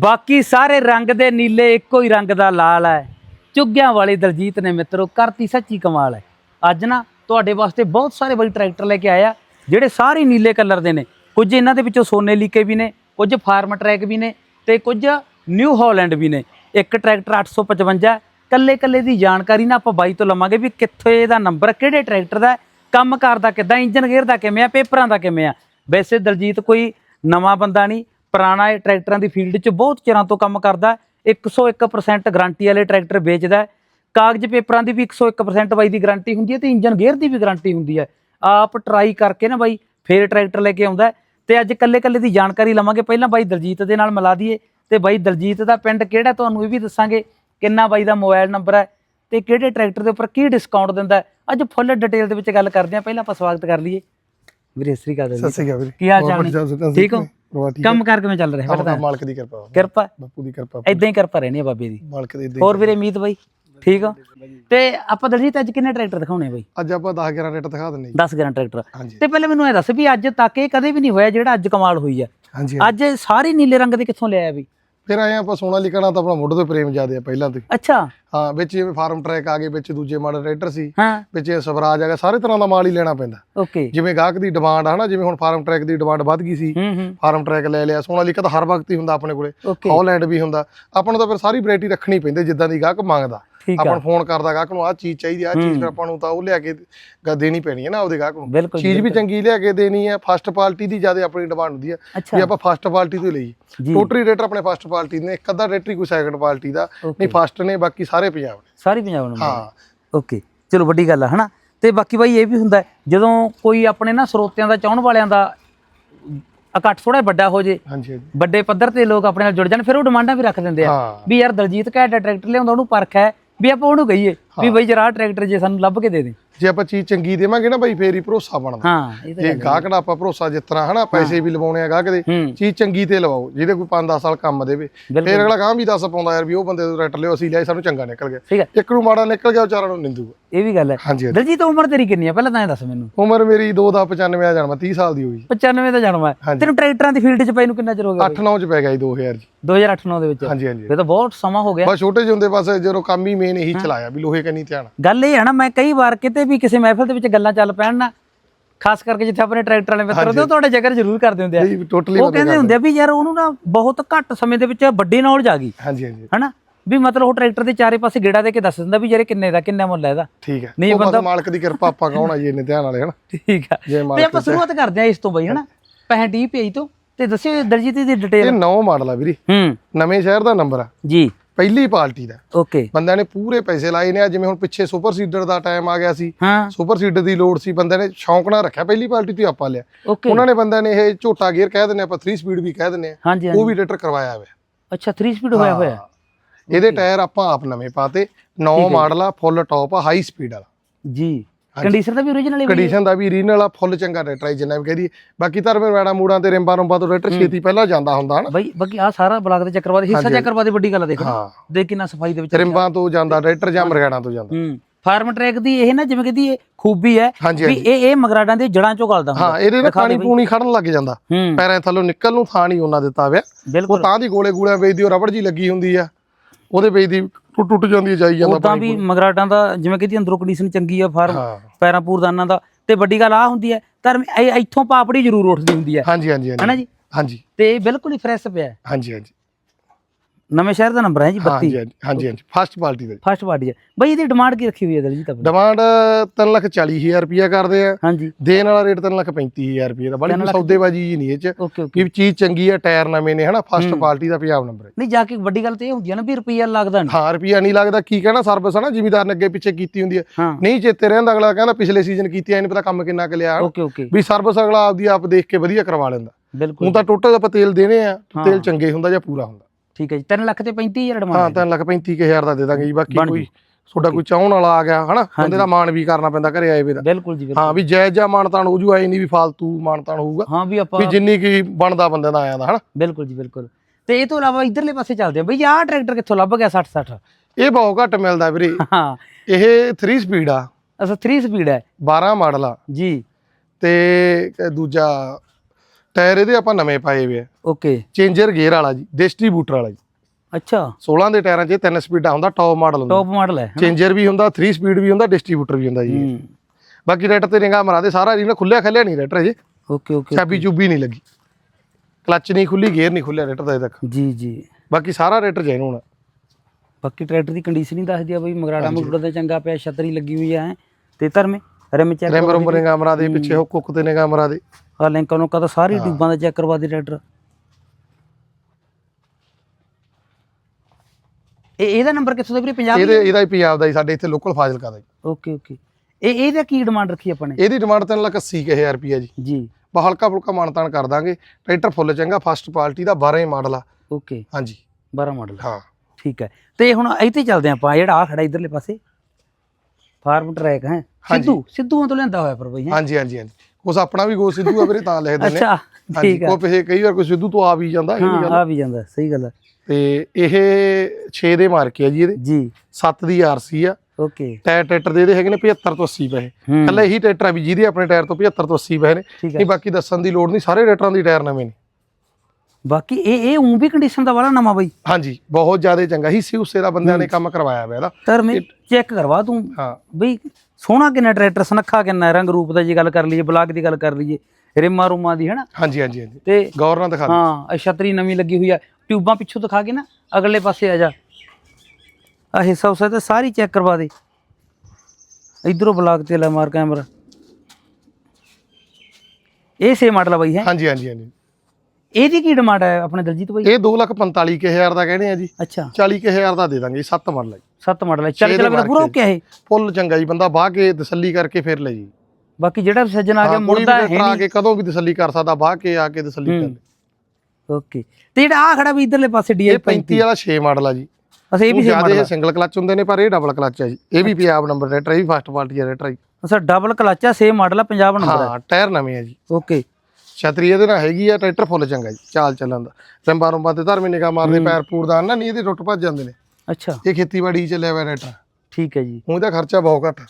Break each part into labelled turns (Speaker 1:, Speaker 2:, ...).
Speaker 1: ਬਾਕੀ ਸਾਰੇ ਰੰਗ ਦੇ ਨੀਲੇ ਇੱਕੋ ਹੀ ਰੰਗ ਦਾ ਲਾਲ ਹੈ। ਚੁੱਗਿਆਂ ਵਾਲੇ ਦਲਜੀਤ ਨੇ ਮਿੱਤਰੋ ਕਰਤੀ ਸੱਚੀ ਕਮਾਲ ਹੈ। ਅੱਜ ਨਾ ਤੁਹਾਡੇ ਵਾਸਤੇ ਬਹੁਤ ਸਾਰੇ ਬਈ ਟਰੈਕਟਰ ਲੈ ਕੇ ਆਇਆ ਜਿਹੜੇ ਸਾਰੇ ਨੀਲੇ ਕਲਰ ਦੇ ਨੇ। ਕੁਝ ਇਹਨਾਂ ਦੇ ਵਿੱਚੋਂ ਸੋਨੇ ਲੀਕੇ ਵੀ ਨੇ ਕੁਝ ਫਾਰਮ ਟਰੈਕ ਵੀ ਨੇ ਤੇ ਕੁਝ ਨਿਊ ਹਾਲੈਂਡ ਵੀ ਨੇ। ਇੱਕ ਟਰੈਕਟਰ 855 ਕੱਲੇ ਕੱਲੇ ਦੀ ਜਾਣਕਾਰੀ ਨਾ ਆਪਾਂ ਬਾਈ ਤੋਂ ਲਵਾਂਗੇ ਵੀ ਕਿੱਥੇ ਇਹਦਾ ਨੰਬਰ ਕਿਹੜੇ ਟਰੈਕਟਰ ਦਾ ਹੈ, ਕੰਮ ਕਰਦਾ ਕਿੱਦਾਂ ਇੰਜਨ ਗੇਅਰ ਦਾ ਕਿਵੇਂ ਆ ਪੇਪਰਾਂ ਦਾ ਕਿਵੇਂ ਆ। ਵੈਸੇ ਦਲਜੀਤ ਕੋਈ ਨਵਾਂ ਬੰਦਾ ਨਹੀਂ ਪੁਰਾਣਾ ਇਹ ਟਰੈਕਟਰਾਂ ਦੀ ਫੀਲਡ 'ਚ ਬਹੁਤ ਚਿਰਾਂ ਤੋਂ ਕੰਮ ਕਰਦਾ ਹੈ। 101% ਗਾਰੰਟੀ ਵਾਲੇ ਟਰੈਕਟਰ ਵੇਚਦਾ। ਕਾਗਜ਼ ਪੇਪਰਾਂ ਦੀ ਵੀ 101% ਬਾਈ ਦੀ ਗਾਰੰਟੀ ਹੁੰਦੀ ਹੈ ਤੇ ਇੰਜਨ ਗੇਅਰ ਦੀ ਵੀ ਗਾਰੰਟੀ ਹੁੰਦੀ ਹੈ। ਆਪ ਟਰਾਈ ਕਰਕੇ ਨਾ ਬਾਈ ਫੇਰ ਟਰੈਕਟਰ ਲੈ ਕੇ ਆਉਂਦਾ ਤੇ ਅੱਜ ਕੱਲੇ ਕੱਲੇ ਦੀ ਜਾਣਕਾਰੀ ਲਵਾਂਗੇ। ਪਹਿਲਾਂ ਬਾਈ ਦਲਜੀਤ ਦੇ ਨਾਲ ਮਿਲਾ ਦਈਏ ਤੇ ਬਾਈ ਦਲਜੀਤ ਦਾ ਪਿੰਡ ਕਿਹੜਾ ਤੁਹਾਨੂੰ ਇਹ ਵੀ ਦੱਸਾਂਗੇ ਕਿੰਨਾ ਬਾਈ ਦਾ ਮੋਬਾਈਲ ਨੰਬਰ ਹੈ ਤੇ ਕਿਹੜੇ ਟਰੈਕਟਰ ਦੇ ਉੱਪਰ ਕੀ ਡਿਸਕਾਊਂਟ ਦਿੰਦਾ ਅੱਜ ਫੁੱਲ ਡਿਟੇਲ ਦੇ ਵਿੱਚ ਗੱਲ ਕਰਦੇ ਹਾਂ। ਪਹਿਲਾਂ ਆਪਾਂ ਸਵਾਗਤ ਕਰ ਲਈਏ। ਵੀਰੇ ਸਤਿ ਸ੍ਰੀ ਅਕਾਲ
Speaker 2: ਸਤਿ
Speaker 1: ਦਲਜੀਤ
Speaker 2: ਸ਼੍ਰੀ ਅਕਾਲ ਵੀਰੇ।
Speaker 1: ਕੀ ਹਾਲ ਚਾਲ ਠੀਕ ਹੋ?
Speaker 2: ਪਰਵਾਹ ਠੀਕ
Speaker 1: ਕੰਮ ਕਾਰ ਕਿਵੇਂ ਚੱਲ ਰਿਹਾ? ਤਾਂ
Speaker 2: ਮਾਲਕ ਦੀ ਕਿਰਪਾ।
Speaker 1: ਕਿਰਪਾ?
Speaker 2: ਬਾਪੂ ਦੀ ਕਿਰਪਾ
Speaker 1: ਇਦਾਂ ਹੀ ਕਿਰਪਾ ਰਹਿਣੀ ਹੈ ਬਾਬੇ ਦੀ।
Speaker 2: ਮਾਲਕ ਦੇ।
Speaker 1: ਹੋਰ ਵੀਰੇ ਮੀਤ ਬਾਈ? ਠੀਕ ਹੋ? ਤੇ ਆਪਾਂ ਦਲਜੀਤ ਅੱਜ ਕਿੰਨੇ ਟਰੈਕਟਰ ਦਿਖਾਉਣੇ ਆ ਬਾਈ?
Speaker 2: ਅੱਜ ਆਪਾਂ 10 11 ਰੇਟ ਦਿਖਾ ਦਿੰਨੇ ਜੀ।
Speaker 1: 10 11 ਟਰੈਕਟਰ।
Speaker 2: ਹਾਂਜੀ।
Speaker 1: ਤੇ ਪਹਿਲੇ ਮੈਨੂੰ ਇਹ ਦੱਸ ਵੀ ਅੱਜ ਤੱਕ ਇਹ ਕਦੇ ਵੀ ਨਹੀਂ ਹੋਇਆ ਜਿਹੜਾ ਅੱਜ ਕਮਾਲ ਹੋਈ ਆ।
Speaker 2: ਹਾਂਜੀ
Speaker 1: ਅੱਜ ਇਹ ਸਾਰੇ ਨੀਲੇ ਰੰਗ ਦੇ ਕਿੱਥੋਂ ਲਿਆਇਆ ਵੀ?
Speaker 2: ਫਿਰ ਆਏ ਆਪਾਂ ਸੋਨਾ ਲਿਖਣਾ ਤਾਂ ਆਪਣਾ ਮੁੱਢ ਤੋਂ ਪ੍ਰੇਮ ਜਿਆਦੇ ਆ ਪਹਿਲਾਂ ਤੋਂ।
Speaker 1: ਅੱਛਾ।
Speaker 2: ਹਾਂ ਵਿੱਚ ਜਿਵੇਂ ਫਾਰਮ ਟਰੈਕ ਆ ਗਏ ਵਿੱਚ ਦੂਜੇ ਮਾਡਲ ਰੇਟਰ ਸੀ।
Speaker 1: ਹਾਂ।
Speaker 2: ਵਿੱਚ ਇਹ ਸਵਰਾਜ ਆ ਗਿਆ ਸਾਰੇ ਤਰ੍ਹਾਂ ਦਾ ਮਾਲ ਹੀ ਲੈਣਾ ਪੈਂਦਾ।
Speaker 1: ਓਕੇ।
Speaker 2: ਜਿਵੇਂ ਗਾਹਕ ਦੀ ਡਿਮਾਂਡ ਆ ਹਨਾ ਜਿਵੇਂ ਹੁਣ ਫਾਰਮ ਟਰੈਕ ਦੀ ਡਿਮਾਂਡ ਵੱਧ ਗਈ ਸੀ। ਫਾਰਮ ਟਰੈਕ ਲੈ ਲਿਆ ਸੋਨਾ ਲਿਖਾ ਤਾਂ ਹਰ ਵਕਤ ਹੀ ਹੁੰਦਾ ਆਪਣੇ ਕੋਲੇ। ਹਾਲੈਂਡ ਵੀ ਹੁੰਦਾ। ਆਪਾਂ ਨੂੰ ਤਾਂ ਫਿਰ ਸਾਰੀ ਵੈਰਾਈਟੀ ਰੱਖਣੀ ਪੈਂਦੀ ਜਿੱਦਾਂ ਦੀ ਗਾਹਕ ਮੰਗਦਾ। ਆਪਾਂ ਨੂੰ ਫੋਨ ਕਰਦਾ ਗਾਹਕ ਨੂੰ ਆਹ ਚੀਜ਼ ਚਾਹੀਦੀ ਆ ਚੀਜ਼ ਫਿਰ ਆਪਾਂ ਨੂੰ ਤਾਂ ਉਹ ਲਿਆ ਕੇ ਗ- ਦੇਣੀ ਪੈਣੀ ਹੈ ਨਾ ਉਹਦੇ ਗਾਹਕ ਨੂੰ।
Speaker 1: ਬਿਲਕੁਲ
Speaker 2: ਚੀਜ਼ ਵੀ ਚੰਗੀ ਲਿਆ ਕੇ ਦੇਣੀ ਹੈ ਫਸਟ ਪਾਰਟੀ ਦੀ ਜ਼ਿਆਦਾ ਆਪਣੀ ਡਿਮਾਂਡ ਹੁੰਦੀ ਹੈ ਵੀ ਆਪਾਂ ਫਸਟ ਪਾਰਟੀ ਤੋਂ ਹੀ ਲਈ
Speaker 1: ਜੀ।
Speaker 2: ਟੋਟਰੀ ਰੇਟਰ ਆਪਣੇ ਫਸਟ ਪਾਰਟੀ ਨੇ ਇੱਕ ਅੱਧਾ ਰੇਟਰ ਹੀ ਕੋਈ ਸੈਕੰਡ ਪਾਰਟੀ ਦਾ। ਨਹੀਂ ਫਸਟ ਨੇ ਬਾਕੀ ਸਾਰੇ ਪੰਜਾਬ ਨੇ।
Speaker 1: ਸਾਰੀ ਪੰਜਾਬ ਨੂੰ
Speaker 2: ਹਾਂ।
Speaker 1: ਓਕੇ ਚਲੋ ਵੱਡੀ ਗੱਲ ਆ ਹਨਾ? ਤੇ ਬਾਕੀ ਬਾਈ ਇਹ ਵੀ ਹੁੰਦਾ ਹੈ, ਜਦੋਂ ਕੋਈ ਆਪਣੇ ਨਾ ਸਰੋਤਿਆਂ ਦਾ ਚਾਹਣ ਵਾਲਿਆਂ ਦਾ ਇਕੱਠ ਥੋੜਾ ਵੱਡਾ ਹੋ ਜੇ
Speaker 2: ਹਾਂਜੀ ਹਾਂਜੀ।
Speaker 1: ਵੱਡੇ ਪੱਧਰ ਤੇ ਲੋਕ ਆਪਣੇ ਨਾਲ ਜੁੜ ਜਾਣ ਫਿਰ ਉਹ ਡਿਮਾਂਡਾਂ ਵੀ ਰੱਖ ਦਿੰਦੇ ਆ
Speaker 2: ਹਾਂ।
Speaker 1: ਵੀ ਯਾਰ ਦਲਜੀਤ ਘੈਂਟ ਟਰੈਕਟਰ ਲਿਆਉਂਦਾ ਉਹਨੂੰ ਪਰਖ ਹੈ ਵੀ ਆਪਾਂ ਉਹਨੂੰ ਕਹੀਏ ਵੀ ਬਈ ਜਰਾ ਟਰੈਕਟਰ ਜੇ ਸਾਨੂੰ ਲੱਭ ਕੇ ਦੇ ਦੇ।
Speaker 2: ਜੇ ਆਪਾਂ ਚੀਜ਼ ਚੰਗੀ ਦੇਵਾਂਗੇ ਨਾ ਬਾਈ ਫੇਰ ਹੀ ਭਰੋਸਾ ਬਣਦਾ।
Speaker 1: ਹਾਂ ਇਹ ਤਾਂ
Speaker 2: ਗਾਹਕ ਦਾ ਆਪਾਂ ਭਰੋਸਾ ਜਿਸ ਤਰ੍ਹਾਂ ਹਨਾ ਪੈਸੇ ਵੀ ਲਵਾਉਣੇ ਆ ਗਾਹਕ ਦੇ ਚੀਜ਼ ਚੰਗੀ ਤੇ ਲਵਾਓ ਜਿਹਦੇ ਕੋਈ 5-10 ਸਾਲ ਕੰਮ ਦੇਵੇ। ਫੇਰ ਅਗਲਾ ਗਾਂ ਵੀ ਦੱਸ ਪਾਉਂਦਾ ਯਾਰ ਵੀ ਉਹ ਬੰਦੇ ਤੋਂ ਰੇਟ ਲਿਓ ਅਸੀਂ ਲਿਆ ਸਾਨੂੰ ਚੰਗਾ ਨਿਕਲ ਗਿਆ। ਇੱਕ ਨੂੰ ਮਾੜਾ ਨਿਕਲ ਗਿਆ ਵਿਚਾਰਾ ਨੂੰ ਨਿੰਦੂਗਾ।
Speaker 1: ਇਹ ਵੀ ਗੱਲ ਹੈ।
Speaker 2: ਹਾਂਜੀ ਹਾਂਜੀ।
Speaker 1: ਦਲਜੀਤ ਉਮਰ ਤੇਰੀ ਕਿੰਨੀ ਆ ਪਹਿਲਾਂ ਤਾਂ ਇਹ ਦੱਸ ਮੈਨੂੰ।
Speaker 2: ਉਮਰ ਮੇਰੀ 2 ਦਾ 95 ਆ ਜਾਣਾ 30 ਸਾਲ ਦੀ ਹੋ ਗਈ
Speaker 1: 95 ਦਾ ਜਨਮ ਹੈ
Speaker 2: ਹਾਂਜੀ।
Speaker 1: ਤੈਨੂੰ ਟਰੈਕਟਰਾਂ ਦੀ ਫੀਲਡ 'ਚ ਪਈ ਨੂੰ ਕਿੰਨਾ ਚਿਰ ਹੋ ਗਿਆ
Speaker 2: 8-9 ਚ ਪੈ ਗਿਆ ਜੀ 2000 ਜੀ
Speaker 1: 2008-9 ਦੇ ਵਿੱਚ।
Speaker 2: ਹਾਂਜੀ ਹਾਂਜੀ।
Speaker 1: ਇਹ ਤਾਂ ਬਹੁਤ ਸਮਾਂ ਹੋ ਗਿਆ।
Speaker 2: ਬਸ ਛੋਟੇ ਜਿਹੇ ਹੁੰਦੇ ਬਸ ਜਦੋਂ ਕੰਮ ਹੀ ਮੇਨ ਇਹੀ ਚਲਾਇਆ ਵੀ ਲੋਹੇ ਕੰਨੀ ਧਿਆਨ।
Speaker 1: ਗੱਲ ਇਹ ਹੈ ਨਾ ਮੈਂ ਕਈ ਵਾਰ ਕਿਤੇ ਵੀ ਕਿਸੇ ਮਹਿਫਿਲ ਦੇ ਵਿੱਚ ਗੱਲਾਂ ਚੱਲ ਪੈਣ ਨਾ ਖਾਸ ਕਰਕੇ ਜਿੱਥੇ ਆਪਣੇ ਟਰੈਕਟਰ ਵਾਲੇ ਮਿੱਤਰ ਹੁੰਦੇ ਉਹ ਤੁਹਾਡੇ ਜ਼ਿਕਰ ਜ਼ਰੂਰ ਕਰਦੇ ਹੁੰਦੇ ਆ।
Speaker 2: ਨਹੀਂ ਟੋਟਲੀ
Speaker 1: ਉਹ ਕਹਿੰਦੇ ਹੁੰਦੇ ਆ ਵੀ ਯਾਰ ਉਹਨੂੰ ਨਾ ਬਹੁਤ ਘੱਟ ਸਮੇਂ ਦੇ ਵਿੱਚ ਵੱਡੀ ਨੌਲੇਜ ਆ ਗਈ।
Speaker 2: ਹਾਂਜੀ ਹਾਂਜੀ।
Speaker 1: ਹਨਾ? ਵੀ ਮਤਲਬ ਉਹ ਟਰੈਕਟਰ ਦੇ ਚਾਰੇ ਪਾਸੇ ਗੇੜਾ ਦੇ ਕੇ ਦੱਸ ਦਿੰਦਾ ਵੀ ਯਾਰ ਇਹ ਕਿੰਨੇ ਦਾ ਕਿੰਨਾ ਮੁੱਲ ਹੈ ਇਹਦਾ।
Speaker 2: ਠੀਕ ਹੈ।
Speaker 1: ਨਹੀਂ
Speaker 2: ਬਸ ਮਾਲਕ ਦੀ ਕਿਰਪਾ ਆਪਾਂ ਆ ਜੀ ਇੰਨੇ ਧਿਆਨ ਵਾਲੇ ਹਨ?
Speaker 1: ਠੀਕ
Speaker 2: ਜੇ
Speaker 1: ਤੇ ਆਪਾਂ ਸ਼ੁਰੂਆਤ ਕਰਦੇ ਆ ਇਸ ਤੋਂ ਬਈ ਹਨਾ? 65 ਪੇਜ ਤੋਂ। ਤੇ ਦੱਸਿਓ ਦਰਜੀਤ ਦੀ
Speaker 2: ਇਹ
Speaker 1: ਡਿਟੇਲ
Speaker 2: ਨੌ ਮਾਡਲ ਆ ਵੀਰੇ।
Speaker 1: ਹੂੰ।
Speaker 2: ਨਵੇਂ ਸ਼ਹਿਰ ਦਾ ਨੰਬਰ ਆ।
Speaker 1: ਜੀ।
Speaker 2: ਪਹਿਲੀ ਪਾਰਟੀ ਦਾ।
Speaker 1: ਓਕੇ।
Speaker 2: ਬੰਦਿਆਂ ਨੇ ਪੂਰੇ ਪੈਸੇ ਲਾਏ ਨੇ। ਆ ਜਿਵੇਂ ਹੁਣ ਪਿੱਛੇ ਸੁਪਰ ਸੀਡਰ ਦਾ ਟਾਈਮ ਆ ਗਿਆ ਸੀ।
Speaker 1: ਹਾਂ।
Speaker 2: ਸੁਪਰ ਸੀਡਰ ਦੀ ਲੋਡ ਸੀ। ਬੰਦਿਆਂ ਨੇ ਸ਼ੌਂਕ ਨਾਲ ਰੱਖਿਆ। ਪਹਿਲੀ ਪਾਰਟੀ ਤੋਂ ਹੀ ਆਪਾਂ ਲਿਆ। ਉਹਨਾਂ ਨੇ ਬੰਦਿਆਂ ਨੇ ਇਹ ਝੋਟਾ ਗੇਅਰ ਕਹਿ ਦਿੰਦੇ ਆਪਾਂ 3 ਸਪੀਡ ਵੀ ਕਹਿ ਦਿੰਦੇ ਆ।
Speaker 1: ਹਾਂਜੀ
Speaker 2: ਉਹ ਵੀ ਰੇਟਰ ਕਰਵਾਇਆ ਹੋਇਆ।
Speaker 1: ਅੱਛਾ 3 ਸਪੀਡ ਹੋਇਆ ਹੋਇਆ।
Speaker 2: ਇਹਦੇ ਟਾਇਰ ਆਪਾਂ ਆਪ ਨਵੇਂ ਪਾਤੇ ਨੌ ਮਾਡਲ ਆ ਫੁੱਲ ਟੌਪ ਆ ਹਾਈ ਸਪੀਡ ਵਾਲਾ।
Speaker 1: ਜੀ। ਕੰਡੀਸ਼ਨ ਦਾ ਵੀ origignal ਹੀ
Speaker 2: ਕੰਡੀਸ਼ਨ ਦਾ ਵੀ ਰੀਨਲ ਆ ਫੁੱਲ ਚੰਗਾ ਰੇਟਰ ਹੈ ਜਿੰਨਾ ਵੀ ਕਹਦੀ ਬਾਕੀ ਤਾਂ ਰਵੇੜਾ ਮੂੜਾਂ ਤੇ ਰਿੰਬਾਂ ਰੰਬਾਂ ਤੋਂ ਰੇਟਰ ਛੇਤੀ ਪਹਿਲਾਂ ਜਾਂਦਾ ਹੁੰਦਾ ਹਨਾ?
Speaker 1: ਬਈ ਬਾਕੀ ਆ ਸਾਰਾ ਬਲਾਕ ਦੇ ਚੱਕਰਵਾਦ ਹਿੱਸਾ ਚੱਕਰਵਾਦ ਦੀ ਵੱਡੀ ਗੱਲ ਆ ਦੇਖ
Speaker 2: ਹਾਂ।
Speaker 1: ਦੇਖ ਕਿੰਨਾ ਸਫ਼ਾਈ ਦੇ ਵਿੱਚ
Speaker 2: ਰਿੰਬਾਂ ਤੋਂ ਜਾਂਦਾ ਰੇਟਰ ਜਾਂ ਮਰਗਾੜਾਂ ਤੋਂ ਜਾਂਦਾ।
Speaker 1: ਹੂੰ। ਫਾਰਮ ਟਰੈਕ ਦੀ ਇਹ ਨਾ ਜਿਵੇਂ ਕਹਿੰਦੀ ਇਹ ਖੂਬੀ ਹੈ ਵੀ ਇਹ ਇਹ ਮਗਰਾਡਾਂ ਦੇ ਜੜਾਂ ਚੋਂ ਗਲਦਾ ਹੁੰਦਾ।
Speaker 2: ਹਾਂ ਇਹਦੇ ਨਾਲ ਪਾਣੀ ਪੂਣੀ ਖੜਨ ਲੱਗ ਜਾਂਦਾ। ਪੈਰਾਂ ਥੱਲੋਂ ਨਿਕਲ ਨੂੰ ਥਾਂ ਨਹੀਂ ਉਹਨਾਂ ਦਿੱਤਾ ਹੋਇਆ। ਉਹ ਤਾਂ ਦੀ ਗੋਲੇ ਗੂਲਿਆਂ ਵੇਚਦੀ ਉਹ ਰਬੜ ਜੀ ਲੱਗੀ ਹੁੰਦੀ ਆ। ਉਹਦੇ ਵੇਚਦੀ ਟੁੱਟ ਟੁੱਟ ਜਾਂਦੀ ਆ, ਜਾਈ ਜਾਂਦਾ
Speaker 1: ਉਦਾਂ ਵੀ ਮਗਰਾਡਾਂ ਦਾ ਜਿਵੇਂ ਕਹਿੰਦੀ ਅੰਦਰੋਂ ਕੰਡੀਸ਼ਨ ਚੰਗੀ ਆ ਫਾਰਮ
Speaker 2: ਹਾਂ।
Speaker 1: ਪੈਰਾਂ ਪੂਰਦਾਨਾਂ ਦਾ। ਤੇ ਵੱਡੀ ਗੱਲ ਆ ਹੁੰਦੀ ਹੈ ਧਰਮ ਇਹ ਇੱਥੋਂ ਪਾਪੜੀ ਜ਼ਰੂਰ ਉੱਠਦੀ ਹੁੰਦੀ ਹੈ।
Speaker 2: ਹਾਂਜੀ ਹਾਂਜੀ ਹਾਂਜੀ।
Speaker 1: ਹਨਾ ਜੀ?
Speaker 2: ਹਾਂਜੀ।
Speaker 1: ਤੇ ਇਹ ਬਿਲਕੁਲ ਹੀ ਫਰੈਸ਼ ਪਿਆ ਹੈ।
Speaker 2: ਹਾਂਜੀ ਹਾਂਜੀ।
Speaker 1: ਨਵੇਂ ਸ਼ਹਿਰ ਦਾ ਨੰਬਰ ਹੈ ਜੀ 32
Speaker 2: ਹਾਂਜੀ ਹਾਂਜੀ ਹਾਂਜੀ ਫਸਟ ਪਾਰਟੀ ਦਾ
Speaker 1: ਫਸਟ ਪਾਰਟੀ ਹੈ ਬਈ ਇਹਦੀ ਡਿਮਾਂਡ ਕੀ ਰੱਖੀ ਹੋਈ ਹੈ ਦਲਜੀਤ ਆਪਣੀ?
Speaker 2: ਡਿਮਾਂਡ 3 ਲੱਖ 40 ਹਜ਼ਾਰ ਰੁਪਇਆ ਕਰਦੇ ਆ।
Speaker 1: ਹਾਂਜੀ।
Speaker 2: ਦੇਣ ਵਾਲਾ ਰੇਟ 3 ਲੱਖ 35 ਹਜ਼ਾਰ ਰੁਪਏ ਦਾ। ਬੜੀ ਸੌਦੇਬਾਜੀ ਜੀ ਨਹੀਂ ਇਹ ਚ ਵੀ ਚੀਜ਼ ਚੰਗੀ ਆ ਟਾਇਰ ਨਵੇਂ ਨੇ ਹਨਾ? ਫਸਟ ਪਾਰਟੀ ਦਾ ਪੰਜਾਬ ਨੰਬਰ ਹੈ।
Speaker 1: ਨਹੀਂ ਜਾ ਕੇ ਵੱਡੀ ਗੱਲ ਤੇ ਇਹ ਹੁੰਦੀ ਹੈ ਨਾ ਵੀ ਰੁਪਈਆ ਲੱਗਦਾ ਨਹੀਂ।
Speaker 2: ਹਾਂ ਰੁਪਿਆ ਨਹੀਂ ਲੱਗਦਾ ਕੀ ਕਹਿਣਾ? ਸਰਵਿਸ ਹਨਾ ਜ਼ਿਮੀਦਾਰ ਨੇ ਅੱਗੇ ਪਿੱਛੇ ਕੀਤੀ ਹੁੰਦੀ ਹੈ
Speaker 1: ਹਾਂ।
Speaker 2: ਨਹੀਂ ਚੇਤੇ ਰਹਿੰਦਾ ਅਗਲਾ ਕਹਿੰਦਾ ਪਿਛਲੇ ਸੀਜ਼ਨ ਕੀਤੀ ਐ ਨਹੀਂ ਪਤਾ ਕੰਮ ਕਿੰਨਾ ਕੁ ਲਿਆ। ਵੀ ਸਰਵਿਸ ਅਗਲਾ ਆਪਦੀ ਆਪ ਦੇਖ ਕੇ ਵਧੀਆ ਕਰਵਾ ਲੈਂਦਾ।
Speaker 1: ਬਿਲਕੁਲ
Speaker 2: ਹੁਣ ਤਾਂ ਟੋਟਲ ਆਪਾਂ ਤੇਲ ਦੇਣੇ ਆ ਤੇਲ ਚੰਗੇ ਹੁੰਦਾ ਜਾਂ ਪੂਰਾ ਹੁੰਦਾ।
Speaker 1: ਠੀਕ ਹੈ ਜੀ 3 ਲੱਖ ਤੇ 35000
Speaker 2: ਹਾਂ
Speaker 1: ਡਿਮਾਂਡ
Speaker 2: 3 ਲੱਖ 35000 ਦਾ ਦੇ ਦਾਂਗੇ ਜੀ ਬਾਕੀ ਕੋਈ ਤੁਹਾਡਾ ਕੋਈ ਚਾਹਣ ਵਾਲਾ ਆ ਗਿਆ ਹਨਾ? ਬੰਦੇ ਦਾ ਮਾਣ ਵੀ ਕਰਨਾ ਪੈਂਦਾ ਘਰੇ ਆਏ ਵੇ ਦਾ।
Speaker 1: ਬਿਲਕੁਲ ਜੀ
Speaker 2: ਹਾਂ ਵੀ ਜਾਇਜ਼ ਜਾਂ ਮਾਨਤਾਨ ਹੋ ਜੂ ਆਏ ਨਹੀਂ ਵੀ ਫਾਲਤੂ ਮਾਨਤਾਨ ਹੋਊਗਾ।
Speaker 1: ਹਾਂ ਵੀ ਆਪਾਂ
Speaker 2: ਵੀ ਜਿੰਨੀ ਕੀ ਬਣਦਾ ਬੰਦੇ ਦਾ ਆਇਆ ਦਾ ਹਨਾ?
Speaker 1: ਬਿਲਕੁਲ ਜੀ ਬਿਲਕੁਲ। ਤੇ ਇਹ ਤੋਂ ਇਲਾਵਾ ਇਧਰਲੇ ਪਾਸੇ ਚੱਲਦੇ ਆ। ਬਈ ਆਹ ਟਰੈਕਟਰ ਕਿੱਥੋਂ ਲੱਭ ਗਿਆ 60 60
Speaker 2: ਇਹ ਬਹੁਤ ਘੱਟ ਮਿਲਦਾ ਵੀਰੇ।
Speaker 1: ਹਾਂ।
Speaker 2: ਇਹ 3 ਸਪੀਡ ਆ।
Speaker 1: ਅਸਾ 3 ਸਪੀਡ ਹੈ।
Speaker 2: 12 ਮਾਡਲ ਆ।
Speaker 1: ਜੀ।
Speaker 2: ਤੇ ਦੂਜਾ ਟਾਇਰ ਇਹਦੇ ਆਪਾਂ ਨਵੇਂ ਪਾਏ ਹੋਏ ਆ।
Speaker 1: ਓਕੇ
Speaker 2: ਚੇਂਜਰ ਗੇਅਰ ਵਾਲਾ ਜੀ ਡਿਸਟ੍ਰੀਬਿਊਟਰ ਵਾਲਾ ਜੀ।
Speaker 1: ਅੱਛਾ।
Speaker 2: 16 ਦੇ ਟਾਇਰਾਂ 'ਚ ਤਿੰਨ ਸਪੀਡਾਂ ਹੁੰਦਾ ਟੌਪ ਮਾਡਲ ਹੁੰਦਾ।
Speaker 1: ਟੌਪ ਮਾਡਲ ਹੈ?
Speaker 2: ਚੇਂਜਰ ਵੀ ਹੁੰਦਾ 3 ਸਪੀਡ ਵੀ ਹੁੰਦਾ ਡਿਸਟ੍ਰੀਬਿਊਟਰ ਵੀ ਹੁੰਦਾ ਜੀ ਬਾਕੀ ਰੈਟ ਤੇ ਨਿਗਾਹ ਮਰਾ ਦੇ ਸਾਰਾ ਰੀਨਾ ਖੁੱਲਿਆ ਖੱਲਿਆ ਨਹੀਂ ਰੈਟਰ ਜੀ
Speaker 1: ਓਕੇ ਓਕੇ
Speaker 2: ਚਾਬੀ ਚੁੱਬੀ ਨਹੀਂ ਲੱਗੀ। ਕਲੱਚ ਨਹੀਂ ਖੁੱਲੀ ਗੇਅਰ ਨਹੀਂ ਖੁੱਲਿਆ ਰੈਟਰ ਦਾ ਅਜੇ ਤੱਕ।
Speaker 1: ਜੀ ਜੀ।
Speaker 2: ਬਾਕੀ ਸਾਰਾ ਰੈਟਰ ਜੈਨ ਹੋਣਾ
Speaker 1: ਬਾਕੀ ਟਰੈਕਟਰ ਦੀ ਕੰਡੀਸ਼ਨ ਹੀ ਦੱਸਦੀ ਆ ਬਈ ਮਗਰਾੜਾ ਮਗਰੂੜਾ ਤੇ ਚੰਗਾ ਪਿਆ ਛਤਰੀ ਲੱਗੀ ਹੋਈ ਹੈ। ਤੇ ਧਰਮੇ? ਰਿਮ ਚੈੱਕ
Speaker 2: ਰੈਮਰ ਉਮਰ ਨਿਗਾਹ ਮਰਾ ਦੇ ਪਿੱਛੇ ਹੁੱਕ ਹੁੱਕ ਤੇ ਨਿਗਾਹ ਮਰਾ ਦੇ।
Speaker 1: ਆ ਲਿੰਕਾਂ ਨੂੰ ਕਦਾ ਸਾਰੀ ਟਿਊਬਾਂ ਦਾ ਚੈੱਕ ਕਰਵਾ ਦੇ ਟਰੈਕਟਰ ਇਹ ਇਹਦਾ ਨੰਬਰ ਕਿੱਥੋਂ ਦਾ ਵੀਰੇ? ਪੰਜਾਬ
Speaker 2: ਇਹਦੇ ਇਹਦਾ ਹੀ ਪੰਜਾਬ ਦਾ ਹੀ ਸਾਡੇ ਇੱਥੇ ਲੋਕਲ ਫਾਜ਼ਿਲਕਾ ਦਾ ਜੀ
Speaker 1: ਓਕੇ ਓਕੇ ਇਹ ਇਹਦਾ ਕੀ ਡਿਮਾਂਡ ਰੱਖੀ ਆਪਾਂ ਨੇ?
Speaker 2: ਇਹਦੀ ਡਿਮਾਂਡ 3 ਲੱਖ 80 ਕੁ ਹਜ਼ਾਰ ਰੁਪਈਆ ਜੀ।
Speaker 1: ਜੀ।
Speaker 2: ਬਾ ਹਲਕਾ ਫੁਲਕਾ ਮਾਨਤਾਨ ਕਰ ਦਾਂਗੇ। ਟਰੈਕਟਰ ਫੁੱਲ ਚੰਗਾ ਫਸਟ ਪਾਰਟੀ ਦਾ 12 ਮਾਡਲ ਆ।
Speaker 1: ਓਕੇ
Speaker 2: ਹਾਂਜੀ।
Speaker 1: 12 ਮਾਡਲ
Speaker 2: ਹਾਂ।
Speaker 1: ਠੀਕ ਹੈ। ਤੇ ਹੁਣ ਇੱਥੇ ਚੱਲਦੇ ਹਾਂ ਆਪਾਂ ਜਿਹੜਾ ਆ ਖੜਾ ਇਧਰਲੇ ਪਾਸੇ। ਫਾਰਮ ਟਰੈਕ ਹੈ। ਸਿੱਧੂ ਸਿੱਧੂਆਂ ਤੋਂ ਲੈਂਦਾ ਹੋਇਆ ਪਰ ਬਈ ਹੈ?
Speaker 2: ਹਾਂਜੀ ਹਾਂਜੀ ਹਾਂਜੀ। ਉਸ ਆਪਣਾ ਵੀ ਗੋ ਸਿੱਧੂ ਆ ਵੀਰੇ ਤਾਂ ਲਿਖਦੇ ਨੇ।
Speaker 1: ਅੱਛਾ
Speaker 2: ਹਾਂਜੀ
Speaker 1: ਠੀਕ ਹੈ
Speaker 2: ਕੋ ਪਿਛੇ ਕਈ ਵਾਰ ਕੋਈ ਸਿੱਧੂ ਤੋਂ ਆ ਵੀ ਜਾਂਦਾ ਇਹ ਵੀ
Speaker 1: ਹਾਂ
Speaker 2: ਗੱਲ
Speaker 1: ਆ। ਵੀ ਜਾਂਦਾ ਸਹੀ ਗੱਲ ਹੈ
Speaker 2: ਤੇ ਇਹ 6 ਦੇ ਮਾਰਕੇ ਆ ਜੀ ਇਹਦੇ।
Speaker 1: ਜੀ।
Speaker 2: 7 ਦੀ ਆਰਸੀ ਆ।
Speaker 1: ਓਕੇ।
Speaker 2: ਟਾਇਰ ਟਰੈਕਟਰ ਦੇ ਇਹਦੇ ਹੈਗੇ ਨੇ 75 ਤੋਂ 80 ਪੈਸੇ।
Speaker 1: ਹੂੰ।
Speaker 2: ਕੱਲੇ ਇਹੀ ਟਰੈਕਟਰ ਆ ਵੀ ਜਿਹਦੇ ਆਪਣੇ ਟਾਇਰ ਤੋਂ 75 ਤੋਂ 80 ਪੈਸੇ ਨੇ।
Speaker 1: ਠੀਕ ਹੈ
Speaker 2: ਨਹੀਂ ਬਾਕੀ ਦੱਸਣ ਦੀ ਲੋੜ ਨਹੀਂ ਸਾਰੇ ਟਰੈਕਟਰਾਂ ਦੀ ਟਾਇਰ ਨਵੇਂ ਨੇ।
Speaker 1: ਬਾਕੀ ਇਹ ਇਹ ਉਂ ਵੀ ਕੰਡੀਸ਼ਨ ਦਾ ਵਾਲਾ ਨਵਾਂ ਬਈ।
Speaker 2: ਹਾਂਜੀ ਬਹੁਤ ਜ਼ਿਆਦਾ ਚੰਗਾ। ਹੀ ਸੀ ਉਸੇ ਦਾ ਬੰਦਿਆਂ ਨੇ ਕੰਮ ਕਰਵਾਇਆ ਹੋਇਆ ਇਹਦਾ।
Speaker 1: ਤਰ ਮੈਂ ਚੈੱਕ ਕਰਵਾ ਤੂੰ।
Speaker 2: ਹਾਂ।
Speaker 1: ਬਈ ਸੋਹਣਾ ਕਿੰਨਾ ਟਰੈਕਟਰ ਸੁਨੱਖਾ ਕਿੰਨਾ ਰੰਗ ਰੂਪ ਦਾ ਜੀ ਗੱਲ ਕਰ ਲਈਏ ਬਲਾਕ ਦੀ ਗੱਲ ਕਰ ਲਈਏ ਰਿਮਾ ਰੂਮਾ ਦੀ ਹੈਨਾ?
Speaker 2: ਹਾਂਜੀ ਹਾਂਜੀ ਹਾਂਜੀ।
Speaker 1: ਤੇ
Speaker 2: ਗੌਰ ਨਾਲ ਦਿਖਾ।
Speaker 1: ਹਾਂ ਛਤਰੀ ਨਵੀਂ ਲੱਗੀ ਹੋਈ ਆ। ਟਿਊਬਾਂ ਪਿੱਛੋਂ ਦਿਖਾ ਕੇ ਨਾ ਅਗਲੇ ਪਾਸੇ ਆ ਜਾ। ਆ ਹਿੱਸਾ ਉਸਾ ਤੇ ਸਾਰੀ ਚੈੱਕ ਕਰਵਾ ਦੇ। ਇਧਰੋਂ ਬਲਾਕ ਤੇ ਲੈ ਮਾਰ ਕੈਮਰਾ ਇਹ ਸੇ ਮਾਡਲ ਆ ਬਈ ਹੈ?
Speaker 2: ਹਾਂਜੀ ਹਾਂਜੀ ਹਾਂਜੀ।
Speaker 1: ਇਹਦੀ ਕੀ ਡਿਮਾਂਡ ਹੈ ਆਪਣੇ ਦਲਜੀਤ ਬਾਈ?
Speaker 2: ਇਹ 245000 ਦਾ ਕਹਿੰਦੇ ਆ ਜੀ।
Speaker 1: ਅੱਛਾ।
Speaker 2: 40000 ਦਾ ਦੇ ਦਾਂਗੇ 7 ਮਾਡਲ ਹੈ ਜੀ।
Speaker 1: ਸੱਤ ਮਾਡਲ ਹੈ ਚੱਲ ਚੱਲ ਪੂਰਾ। ਓਕੇ ਹੈ
Speaker 2: ਫੁੱਲ ਚੰਗਾ ਜੀ ਬੰਦਾ ਬਾਹ ਕੇ ਤਸੱਲੀ ਕਰਕੇ ਫਿਰ ਲੈ ਜੀ।
Speaker 1: ਬਾਕੀ ਜਿਹੜਾ ਵੀ ਸੱਜਣ ਆ
Speaker 2: ਵੀ
Speaker 1: ਮੁੜਦਾ ਹੈ
Speaker 2: ਟਰੈਕਟਰ ਆ ਕੇ ਕਦੋਂ ਵੀ ਤਸੱਲੀ ਕਰ ਸਕਦਾ ਬਾਹ ਕੇ ਆ ਕੇ ਤਸੱਲੀ ਕਰ ਲੈ
Speaker 1: ਓਕੇ। ਤੇ ਜਿਹੜਾ ਆ ਖੜਾ ਵੀ ਇਧਰਲੇ ਪਾਸੇ ਡੀਆਈ
Speaker 2: 35 ਵਾਲਾ 6 ਮਾਡਲ ਆ ਜੀ।
Speaker 1: ਅਸਾਂ ਇਹ ਵੀ ਸੇ
Speaker 2: ਜ਼ਿਆਦਾ
Speaker 1: ਮਾਡਲ
Speaker 2: ਸਿੰਗਲ ਕਲਚ ਹੁੰਦੇ ਨੇ ਪਰ ਇਹ ਡਬਲ ਕਲਚ ਹੈ ਜੀ। ਇਹ ਵੀ ਪੰਜਾਬ ਨੰਬਰ ਟਰੈਕਟਰ ਇਹ ਵੀ ਫਸਟ ਪਾਰਟੀ ਹੈ
Speaker 1: ਅਸਾਂ ਡਬਲ ਕਲਚ ਆ ਸੇਮ ਮਾਡਲ ਆ ਪੰਜਾਬ ਨੰਬਰ
Speaker 2: ਹਾਂ ਟਾਇਰ ਨਵੇਂ ਆ ਜੀ।
Speaker 1: ਓਕੇ।
Speaker 2: ਛਤਰੀ ਇਹਦੇ ਨਾਲ ਹੈਗੀ ਆ ਟਰੈਕਟਰ ਫੁੱਲ ਚੰਗਾ ਜੀ ਚਾਲ ਚੱਲਣ ਦਾ। ਰੰਬਾਂ ਰੰਬਾਂ ਤੇ ਧਰਮੇ ਨਿਗਾਹ ਮਾਰਦੇ ਪੈਰ ਪੂਰ ਦਾ ਨਾ ਨਹੀਂ ਇਹਦੇ ਟੁੱਟ ਭੱਜ ਜਾਂਦੇ ਨੇ।
Speaker 1: ਅੱਛਾ।
Speaker 2: ਇਹ ਖੇਤੀਬਾੜੀ 'ਚ ਚੱਲਿਆ ਹੋਇਆ ਟਰੈਕਟਰ।
Speaker 1: ਠੀਕ ਹੈ ਜੀ।
Speaker 2: ਉਹਦਾ ਖਰਚਾ ਬਹੁਤ ਘੱਟ।